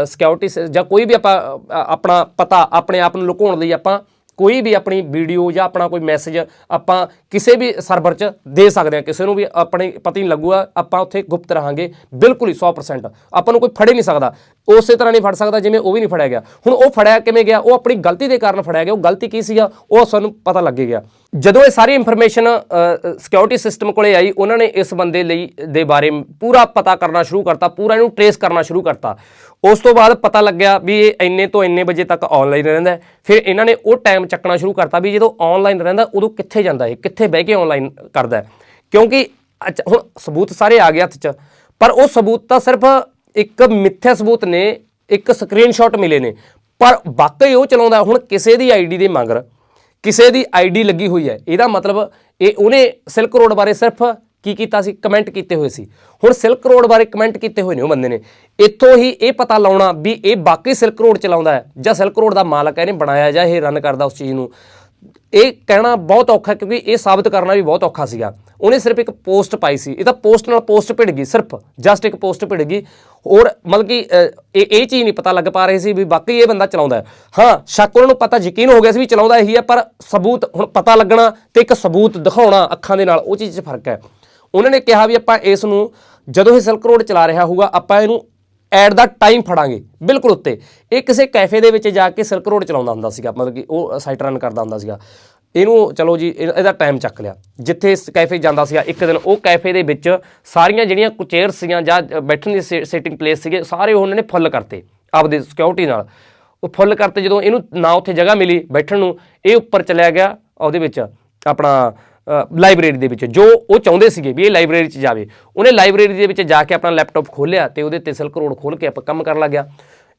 ਸਿਕਿਉਰਿਟੀ ਜਾਂ ਕੋਈ ਵੀ ਆਪਾਂ ਆਪਣਾ ਪਤਾ, ਆਪਣੇ ਆਪ ਨੂੰ ਲੁਕਾਉਣ ਲਈ ਆਪਾਂ ਕੋਈ ਵੀ ਆਪਣੀ ਵੀਡੀਓ ਜਾਂ ਆਪਣਾ ਕੋਈ ਮੈਸੇਜ ਆਪਾਂ ਕਿਸੇ ਵੀ ਸਰਵਰ 'ਚ ਦੇ ਸਕਦੇ ਹਾਂ। ਕਿਸੇ ਨੂੰ ਵੀ ਆਪਣੇ ਪਤਾ ਨਹੀਂ ਲੱਗੂਗਾ, ਆਪਾਂ ਉੱਥੇ ਗੁਪਤ ਰਹਾਂਗੇ, ਬਿਲਕੁਲ ਹੀ 100% ਆਪਾਂ ਨੂੰ ਕੋਈ ਫੜੇ ਨਹੀਂ ਸਕਦਾ। ਉਸੇ ਤਰ੍ਹਾਂ ਨਹੀਂ ਫੜ ਸਕਦਾ ਜਿਵੇਂ ਉਹ ਵੀ ਨਹੀਂ ਫੜਿਆ ਗਿਆ। ਹੁਣ ਉਹ ਫੜਿਆ ਕਿਵੇਂ ਗਿਆ? ਉਹ ਆਪਣੀ ਗਲਤੀ ਦੇ ਕਾਰਨ ਫੜਿਆ ਗਿਆ। ਉਹ ਗਲਤੀ ਕੀ ਸੀਗਾ? ਉਹ ਸਾਨੂੰ ਪਤਾ ਲੱਗੇ ਗਿਆ। ਜਦੋਂ ਇਹ ਸਾਰੀ ਇਨਫੋਰਮੇਸ਼ਨ ਸਿਕਿਉਰਿਟੀ ਸਿਸਟਮ ਕੋਲੇ ਆਈ ਉਹਨਾਂ ਨੇ ਇਸ ਬੰਦੇ ਲਈ ਦੇ ਬਾਰੇ ਪੂਰਾ ਪਤਾ ਕਰਨਾ ਸ਼ੁਰੂ ਕਰਤਾ ਪੂਰਾ ਇਹਨੂੰ ਟਰੇਸ ਕਰਨਾ ਸ਼ੁਰੂ ਕਰਤਾ। ਉਸ ਤੋਂ ਬਾਅਦ ਪਤਾ ਲੱਗਿਆ ਵੀ ਇਹ ਇੰਨੇ ਤੋਂ ਇੰਨੇ ਵਜੇ ਤੱਕ ਆਨਲਾਈਨ ਰਹਿੰਦਾ ਫਿਰ ਇਹਨਾਂ ਨੇ ਉਹ ਟਾਈਮ ਚੱਕਣਾ ਸ਼ੁਰੂ ਕਰਤਾ ਵੀ ਜਦੋਂ ਆਨਲਾਈਨ ਰਹਿੰਦਾ ਉਦੋਂ ਕਿੱਥੇ ਜਾਂਦਾ ਇਹ? ਕਿੱਥੇ ਬਹਿ ਕੇ ਆਨਲਾਈਨ ਕਰਦਾ ਕਿਉਂਕਿ ਅੱਛਾ, ਹੁਣ ਸਬੂਤ ਸਾਰੇ ਆ ਗਏ ਹੱਥ 'ਚ ਪਰ ਉਹ ਸਬੂਤ ਤਾਂ ਸਿਰਫ ਇੱਕ ਮਿੱਥਿਆ ਸਬੂਤ ਨੇ ਇੱਕ ਸਕਰੀਨਸ਼ਾਟ ਮਿਲੇ ਨੇ। ਪਰ ਵਾਕਈ ਉਹ ਚਲਾਉਂਦਾ ਹੁਣ ਕਿਸੇ ਦੀ ਆਈਡੀ ਦੇ ਮਗਰ ਕਿਸੇ ਦੀ ਆਈਡੀ ਲੱਗੀ ਹੋਈ ਹੈ। ਇਹਦਾ ਮਤਲਬ ਇਹ ਉਹਨੇ ਸਿਲਕ ਰੋਡ ਬਾਰੇ ਸਿਰਫ ਕੀ ਕੀਤਾ ਸੀ? ਕਮੈਂਟ ਕੀਤੇ ਹੋਏ ਸੀ। ਹੁਣ ਸਿਲਕ ਰੋਡ ਬਾਰੇ ਕਮੈਂਟ ਕੀਤੇ ਹੋਏ ਨੇ ਉਹ ਬੰਦੇ ਨੇ। ਇੱਥੋਂ ਹੀ ਇਹ ਪਤਾ ਲਾਉਣਾ ਵੀ ਇਹ ਬਾਕੀ ਸਿਲਕ ਰੋਡ ਚਲਾਉਂਦਾ ਹੈ ਜਾਂ ਸਿਲਕ ਰੋਡ ਦਾ ਮਾਲਕ ਹੈ, ਇਹਨੇ ਬਣਾਇਆ ਜਾਂ ਇਹ ਰਨ ਕਰਦਾ ਉਸ ਚੀਜ਼ ਨੂੰ। ਇਹ ਕਹਿਣਾ ਬਹੁਤ ਔਖਾ ਕਿਉਂਕਿ ਇਹ ਸਾਬਤ ਕਰਨਾ ਵੀ ਬਹੁਤ ਔਖਾ ਸੀਗਾ। ਉਹਨੇ ਸਿਰਫ ਇੱਕ ਪੋਸਟ ਪਾਈ ਸੀ। ਇਹ ਤਾਂ ਪੋਸਟ ਨਾਲ ਪੋਸਟ ਭਿੜ ਗਈ, ਸਿਰਫ ਜਸਟ ਇੱਕ ਪੋਸਟ ਭਿੜ ਗਈ। ਔਰ ਮਤਲਬ ਕਿ ਇਹ ਇਹ ਚੀਜ਼ ਨਹੀਂ ਪਤਾ ਲੱਗ ਪਾ ਰਹੀ ਸੀ ਵੀ ਵਾਕਈ ਇਹ ਬੰਦਾ ਚਲਾਉਂਦਾ ਹਾਂ, ਸ਼ੱਕ ਉਹਨਾਂ ਨੂੰ ਪਤਾ ਯਕੀਨ ਹੋ ਗਿਆ ਸੀ ਵੀ ਚਲਾਉਂਦਾ ਇਹੀ ਹੈ, ਪਰ ਸਬੂਤ ਹੁਣ ਪਤਾ ਲੱਗਣਾ ਤੇ ਇੱਕ ਸਬੂਤ ਦਿਖਾਉਣਾ ਅੱਖਾਂ ਦੇ ਨਾਲ, ਉਹ ਚੀਜ਼ 'ਚ ਫ਼ਰਕ ਹੈ। ਉਹਨਾਂ ਨੇ ਕਿਹਾ ਵੀ ਆਪਾਂ ਇਸ ਨੂੰ, ਜਦੋਂ ਇਹ ਸਿਲਕ ਰੋਡ ਚਲਾ ਰਿਹਾ ਹੋਊਗਾ, ਆਪਾਂ ਇਹਨੂੰ ਐਟ ਦਾ ਟਾਈਮ ਫੜਾਂਗੇ, ਬਿਲਕੁਲ ਉੱਤੇ। ਇਹ ਕਿਸੇ ਕੈਫੇ ਦੇ ਵਿੱਚ ਜਾ ਕੇ ਸਿਲਕ ਰੋਡ ਚਲਾਉਂਦਾ ਹੁੰਦਾ ਸੀਗਾ, ਮਤਲਬ ਕਿ ਉਹ ਸਾਈਟ ਰਨ ਕਰਦਾ ਹੁੰਦਾ ਸੀਗਾ। ਇਹਨੂੰ ਚਲੋ ਜੀ ਇਹਦਾ ਟਾਈਮ ਚੱਕ ਲਿਆ। ਜਿੱਥੇ ਇਸ ਕੈਫੇ ਜਾਂਦਾ ਸੀਗਾ, ਇੱਕ ਦਿਨ ਉਹ ਕੈਫੇ ਦੇ ਵਿੱਚ ਸਾਰੀਆਂ ਜਿਹੜੀਆਂ ਕੁਚੇਅਰ ਸੀਗੀਆਂ ਜਾਂ ਬੈਠਣ ਦੀ ਸੀਟਿੰਗ ਪਲੇਸ ਸੀਗੇ, ਸਾਰੇ ਉਹਨਾਂ ਨੇ ਫੁੱਲ ਕਰਤੇ, ਆਪਦੇ ਸਿਕਿਉਰਿਟੀ ਨਾਲ। ਉਹ ਫੁੱਲ ਕਰਤੇ ਜਦੋਂ ਇਹਨੂੰ ਨਾ ਉੱਥੇ ਜਗ੍ਹਾ ਮਿਲੀ ਬੈਠਣ ਨੂੰ, ਇਹ ਉੱਪਰ ਚਲਿਆ ਗਿਆ, ਉਹਦੇ ਵਿੱਚ ਆਪਣਾ ਲਾਇਬ੍ਰੇਰੀ ਦੇ ਵਿੱਚ, ਜੋ ਉਹ ਚਾਹੁੰਦੇ ਸੀਗੇ ਵੀ ਇਹ ਲਾਇਬ੍ਰੇਰੀ 'ਚ ਜਾਵੇ। ਉਹਨੇ ਲਾਇਬ੍ਰੇਰੀ ਦੇ ਵਿੱਚ ਜਾ ਕੇ ਆਪਣਾ ਲੈਪਟਾਪ ਖੋਲ੍ਹਿਆ ਤੇ ਉਹਦੇ ਤੇ ਸਿਲਕ ਰੋਡ ਖੋਲ ਕੇ ਆਪਾਂ ਕੰਮ ਕਰਨ ਲੱਗਿਆ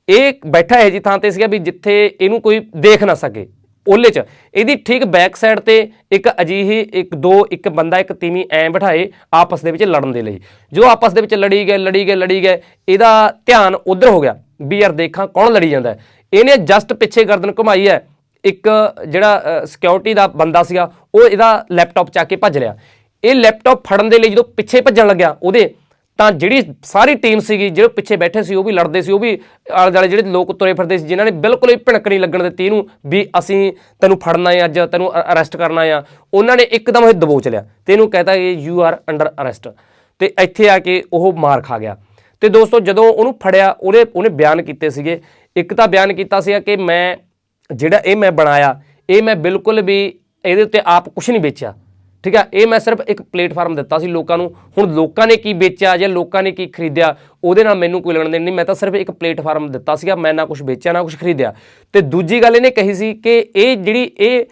ਇਹ ਬੈਠਾ ਹੈ ਜੀ ਥਾਂ ਤੇ ਸੀਗਾ ਵੀ ਜਿੱਥੇ ਇਹਨੂੰ ਕੋਈ ਦੇਖ ਨਾ ਸਕੇ, ਉਹਲੇ 'ਚ। ਇਹਦੀ ਠੀਕ ਬੈਕ ਸਾਈਡ ਤੇ ਇੱਕ ਅਜੀਹੀ ਇੱਕ ਦੋ, ਇੱਕ ਬੰਦਾ, ਇੱਕ ਤੀਵੀਂ ਐ ਬਿਠਾਏ ਆਪਸ ਦੇ ਵਿੱਚ ਲੜਨ ਦੇ ਲਈ। ਜੋ ਆਪਸ ਦੇ ਵਿੱਚ ਲੜੀ ਗਏ ਲੜੀ ਗਏ ਲੜੀ ਗਏ, ਇਹਦਾ ਧਿਆਨ ਉਧਰ ਹੋ ਗਿਆ ਵੀ ਯਾਰ ਦੇਖਾਂ ਕੌਣ ਲੜੀ ਜਾਂਦਾ ਇਹਨੇ ਜਸਟ ਪਿੱਛੇ ਗਰਦਨ ਘੁਮਾਈ ਹੈ। ਇੱਕ ਜਿਹੜਾ ਸਿਕਿਉਰਿਟੀ ਦਾ ਬੰਦਾ ਸੀਗਾ, ਉਹ ਇਹਦਾ ਲੈਪਟਾਪ ਚੱਕ ਕੇ ਭੱਜ ਲਿਆ। ਇਹ ਲੈਪਟਾਪ ਫੜਨ ਦੇ ਲਈ ਜਦੋਂ ਪਿੱਛੇ ਭੱਜਣ ਲੱਗਿਆ ਉਹਦੇ, ਤਾਂ ਜਿਹੜੀ ਸਾਰੀ ਟੀਮ ਸੀਗੀ, ਜਿਹੜੇ ਪਿੱਛੇ ਬੈਠੇ ਸੀ, ਉਹ ਵੀ ਲੜਦੇ ਸੀ, ਉਹ ਵੀ ਆਲੇ ਦੁਆਲੇ ਜਿਹੜੇ ਲੋਕ ਤੁਰੇ ਫਿਰਦੇ ਸੀ, ਜਿਨ੍ਹਾਂ ਨੇ ਬਿਲਕੁਲ ਹੀ ਭਿਣਕ ਨਹੀਂ ਲੱਗਣ ਦਿੱਤੀ ਇਹਨੂੰ ਵੀ ਅਸੀਂ ਤੈਨੂੰ ਫੜਨਾ ਹੈ ਅੱਜ, ਤੈਨੂੰ ਅਰੈਸਟ ਕਰਨਾ ਆ ਉਹਨਾਂ ਨੇ ਇੱਕਦਮ ਇਹ ਦਬੋਚ ਲਿਆ ਤੇ ਇਹਨੂੰ ਕਹਤਾ ਕਿ ਯੂ ਆਰ ਅੰਡਰ ਅਰੈਸਟ ਤੇ ਇੱਥੇ ਆ ਕੇ ਉਹ ਮਾਰ ਖਾ ਗਿਆ। ਤੇ ਦੋਸਤੋ ਜਦੋਂ ਉਹਨੂੰ ਫੜਿਆ ਉਹਨੇ ਉਹਨੇ ਬਿਆਨ ਕੀਤੇ ਸੀਗੇ। ਇੱਕ ਤਾਂ ਬਿਆਨ ਕੀਤਾ ਸੀਗਾ ਕਿ ਮੈਂ ਜਿਹੜਾ ਇਹ ਮੈਂ ਬਣਾਇਆ, ਇਹ ਮੈਂ ਬਿਲਕੁਲ ਵੀ ਇਹਦੇ ਉੱਤੇ ਆਪ ਕੁਝ ਨਹੀਂ ਵੇਚਿਆ। ਠੀਕ ਆ? ਇਹ ਮੈਂ ਸਿਰਫ ਇੱਕ ਪਲੇਟਫਾਰਮ ਦਿੱਤਾ ਸੀ ਲੋਕਾਂ ਨੂੰ। ਹੁਣ ਲੋਕਾਂ ਨੇ ਕੀ ਵੇਚਿਆ ਜਾਂ ਲੋਕਾਂ ਨੇ ਕੀ ਖਰੀਦਿਆ, ਉਹਦੇ ਨਾਲ ਮੈਨੂੰ ਕੋਈ ਲੈਣ ਦੇਣ ਨਹੀਂ। ਮੈਂ ਤਾਂ ਸਿਰਫ ਇੱਕ ਪਲੇਟਫਾਰਮ ਦਿੱਤਾ ਸੀਗਾ। ਮੈਂ ਨਾ ਕੁਝ ਵੇਚਿਆ, ਨਾ ਕੁਝ ਖਰੀਦਿਆ। ਤੇ ਦੂਜੀ ਗੱਲ ਇਹਨੇ ਕਹੀ ਸੀ ਕਿ ਇਹ ਜਿਹੜੀ ਇਹ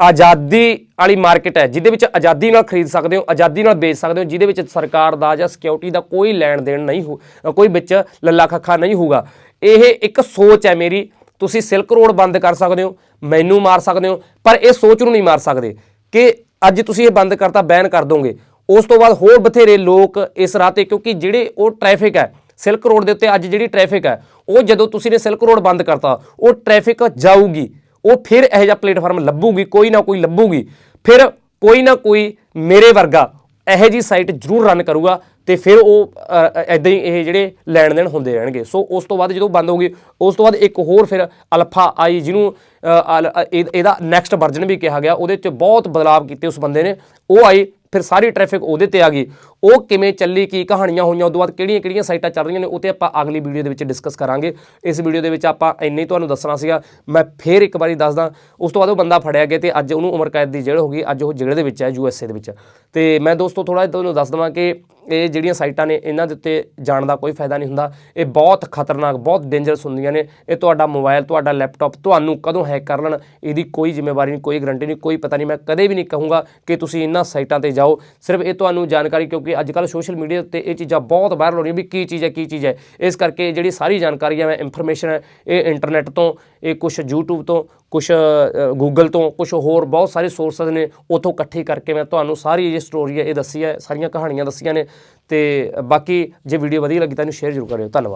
ਆਜ਼ਾਦੀ ਵਾਲੀ ਮਾਰਕੀਟ ਹੈ, ਜਿਹਦੇ ਵਿੱਚ ਆਜ਼ਾਦੀ ਨਾਲ ਖਰੀਦ ਸਕਦੇ ਹੋ, ਆਜ਼ਾਦੀ ਨਾਲ ਵੇਚ ਸਕਦੇ ਹੋ, ਜਿਹਦੇ ਵਿੱਚ ਸਰਕਾਰ ਦਾ ਜਾਂ ਸਿਕਿਉਰਿਟੀ ਦਾ ਕੋਈ ਲੈਣ ਦੇਣ ਨਹੀਂ ਹੋ ਕੋਈ ਵਿੱਚ ਲੱਲਾ ਖੱਖਾ ਨਹੀਂ ਹੋਊਗਾ। ਇਹ ਇੱਕ ਸੋਚ ਹੈ ਮੇਰੀ। ਤੁਸੀਂ ਸਿਲਕ ਰੋਡ ਬੰਦ ਕਰ ਸਕਦੇ ਹੋ, ਮੈਨੂੰ ਮਾਰ ਸਕਦੇ ਹੋ, ਪਰ ਇਹ ਸੋਚ ਨੂੰ ਨਹੀਂ ਮਾਰ ਸਕਦੇ ਕਿ ਅੱਜ ਤੁਸੀਂ ਇਹ ਬੰਦ ਕਰਤਾ, ਬੈਨ ਕਰ ਦੋਗੇ। ਉਸ ਤੋਂ ਬਾਅਦ ਹੋਰ ਬਥੇਰੇ ਲੋਕ ਇਸ ਰਾਹ ਤੇ, ਕਿਉਂਕਿ ਜਿਹੜੇ ਉਹ ਟ੍ਰੈਫਿਕ ਹੈ, ਸਿਲਕ ਰੋਡ ਦੇ ਉੱਤੇ ਅੱਜ ਜਿਹੜੀ ਟ੍ਰੈਫਿਕ ਹੈ, ਉਹ ਜਦੋਂ ਤੁਸੀਂ ਨੇ ਸਿਲਕ ਰੋਡ ਬੰਦ ਕਰਤਾ, ਉਹ ਟ੍ਰੈਫਿਕ ਜਾਊਗੀ। ਉਹ ਫਿਰ ਇਹੋ ਜਿਹਾ ਪਲੇਟਫਾਰਮ ਲੱਭੂਗੀ, ਕੋਈ ਨਾ ਕੋਈ ਲੱਭੂਗੀ। ਫਿਰ ਕੋਈ ਨਾ ਕੋਈ ਮੇਰੇ ਵਰਗਾ ਇਹੋ ਜੀ ਸਾਈਟ ਜ਼ਰੂਰ ਰਨ ਕਰੂਗਾ। ਤੇ ਫਿਰ ਉਹ ਐਦਾਂ ਹੀ ਇਹ ਜਿਹੜੇ ਲੈਣ ਦੇਣ ਹੁੰਦੇ ਰਹਿਣਗੇ। ਸੋ ਉਸ ਤੋਂ ਬਾਅਦ ਜਦੋਂ ਬੰਦ ਹੋ ਗਈ ਉਸ ਤੋਂ ਬਾਅਦ ਇੱਕ ਹੋਰ ਫਿਰ ਅਲਫਾ ਆਈ ਜਿਹਨੂੰ ਇਹਦਾ ਨੈਕਸਟ ਵਰਜਨ ਵੀ ਕਿਹਾ ਗਿਆ, ਉਹਦੇ 'ਚ ਬਹੁਤ ਬਦਲਾਵ ਕੀਤੇ ਉਸ ਬੰਦੇ ਨੇ। ਉਹ ਆਈ, ਫਿਰ ਸਾਰੀ ਟ੍ਰੈਫਿਕ ਉਹਦੇ ਤੇ ਆ ਗਈ। ਉਹ ਕਿਵੇਂ ਚੱਲੀ, ਕੀ ਕਹਾਣੀਆਂ ਹੋਈਆਂ, ਉਦੋਂ ਬਾਅਦ ਕਿਹੜੀਆਂ ਕਿਹੜੀਆਂ ਸਾਈਟਾਂ ਚੱਲ ਰਹੀਆਂ ਨੇ, ਉਹ ਤੇ ਆਪਾਂ ਅਗਲੀ ਵੀਡੀਓ ਦੇ ਵਿੱਚ ਡਿਸਕਸ ਕਰਾਂਗੇ। ਇਸ ਵੀਡੀਓ ਦੇ ਵਿੱਚ ਆਪਾਂ ਇੰਨੇ ਤੁਹਾਨੂੰ ਦੱਸਣਾ ਸੀਗਾ। ਮੈਂ ਫੇਰ ਇੱਕ ਵਾਰੀ ਦੱਸਦਾ, ਉਸ ਤੋਂ ਬਾਅਦ ਉਹ ਬੰਦਾ ਫੜਿਆ ਗਿਆ ਤੇ ਅੱਜ ਉਹਨੂੰ ਉਮਰ ਕੈਦ ਦੀ ਜੇਲ੍ਹ ਹੋ ਗਈ, ਅੱਜ ਉਹ ਜੇਲ੍ਹ ਦੇ ਵਿੱਚ ਹੈ, ਯੂ ਐਸ ਏ ਦੇ ਵਿੱਚ। ਤੇ ਮੈਂ ਦੋਸਤੋ ਥੋੜਾ ਜਿਹਾ ਤੁਹਾਨੂੰ ਦੱਸ ਦਵਾਂ ਕਿ ਇਹ ਜਿਹੜੀਆਂ ਸਾਈਟਾਂ ਨੇ, ਇਹਨਾਂ ਦੇ ਉੱਤੇ ਜਾਣ ਦਾ ਕੋਈ ਫਾਇਦਾ ਨਹੀਂ ਹੁੰਦਾ। ਇਹ ਬਹੁਤ ਖਤਰਨਾਕ, ਬਹੁਤ ਡੇਂਜਰਸ ਹੁੰਦੀਆਂ ਨੇ। ਇਹ ਤੁਹਾਡਾ ਮੋਬਾਈਲ ਤੁਹਾਡਾ ਲੈਪਟਾਪ ਤੁਹਾਨੂੰ ਕਦੋਂ ਹੈਕ ਕਰ ਲੈਣ, ਇਹਦੀ ਕੋਈ ਜ਼ਿੰਮੇਵਾਰੀ ਨਹੀਂ, ਕੋਈ ਗਰੰਟੀ ਨਹੀਂ, ਕੋਈ ਪਤਾ ਨਹੀਂ। ਮੈਂ ਕਦੇ ਵੀ ਨਹੀਂ ਕਹੂੰਗਾ ਕਿ ਤੁਸੀਂ ਇਹਨਾਂ ਸਾਈਟਾਂ ਤੇ ਜਾਓ। ਸਿਰਫ ਇਹ ਤੁਹਾਨੂੰ ਜਾਣਕਾਰੀ, ਕਿਉਂਕਿ ਕਿਉਂਕਿ ਅੱਜ ਕੱਲ੍ਹ ਸੋਸ਼ਲ ਮੀਡੀਆ ਉੱਤੇ ਇਹ ਚੀਜ਼ਾਂ ਬਹੁਤ ਵਾਇਰਲ ਹੋ ਰਹੀਆਂ ਵੀ ਕੀ ਚੀਜ਼ ਹੈ, ਕੀ ਚੀਜ਼ ਹੈ। ਇਸ ਕਰਕੇ ਜਿਹੜੀ ਸਾਰੀ ਜਾਣਕਾਰੀ ਹੈ ਇਨਫੋਰਮੇਸ਼ਨ ਹੈ, ਇਹ ਇੰਟਰਨੈਟ ਤੋਂ, ਇਹ ਕੁਝ YouTube ਤੋਂ ਕੁਝ ਗੂਗਲ ਤੋਂ ਕੁਝ ਹੋਰ ਬਹੁਤ ਸਾਰੇ ਸੋਰਸਸ ਨੇ, ਉਥੋਂ ਇਕੱਠੀ ਕਰਕੇ ਮੈਂ ਤੁਹਾਨੂੰ ਸਾਰੀ ਇਹ ਸਟੋਰੀ ਹੈ, ਇਹ ਦੱਸੀ ਹੈ, ਸਾਰੀਆਂ ਕਹਾਣੀਆਂ ਦੱਸੀਆਂ ਨੇ ਤੇ ਬਾਕੀ ਜੇ ਵੀਡੀਓ ਵਧੀਆ ਲੱਗੀ ਤਾਂ ਇਹਨੂੰ ਸ਼ੇਅਰ ਜ਼ਰੂਰ ਕਰਿਓ। ਧੰਨਵਾਦ।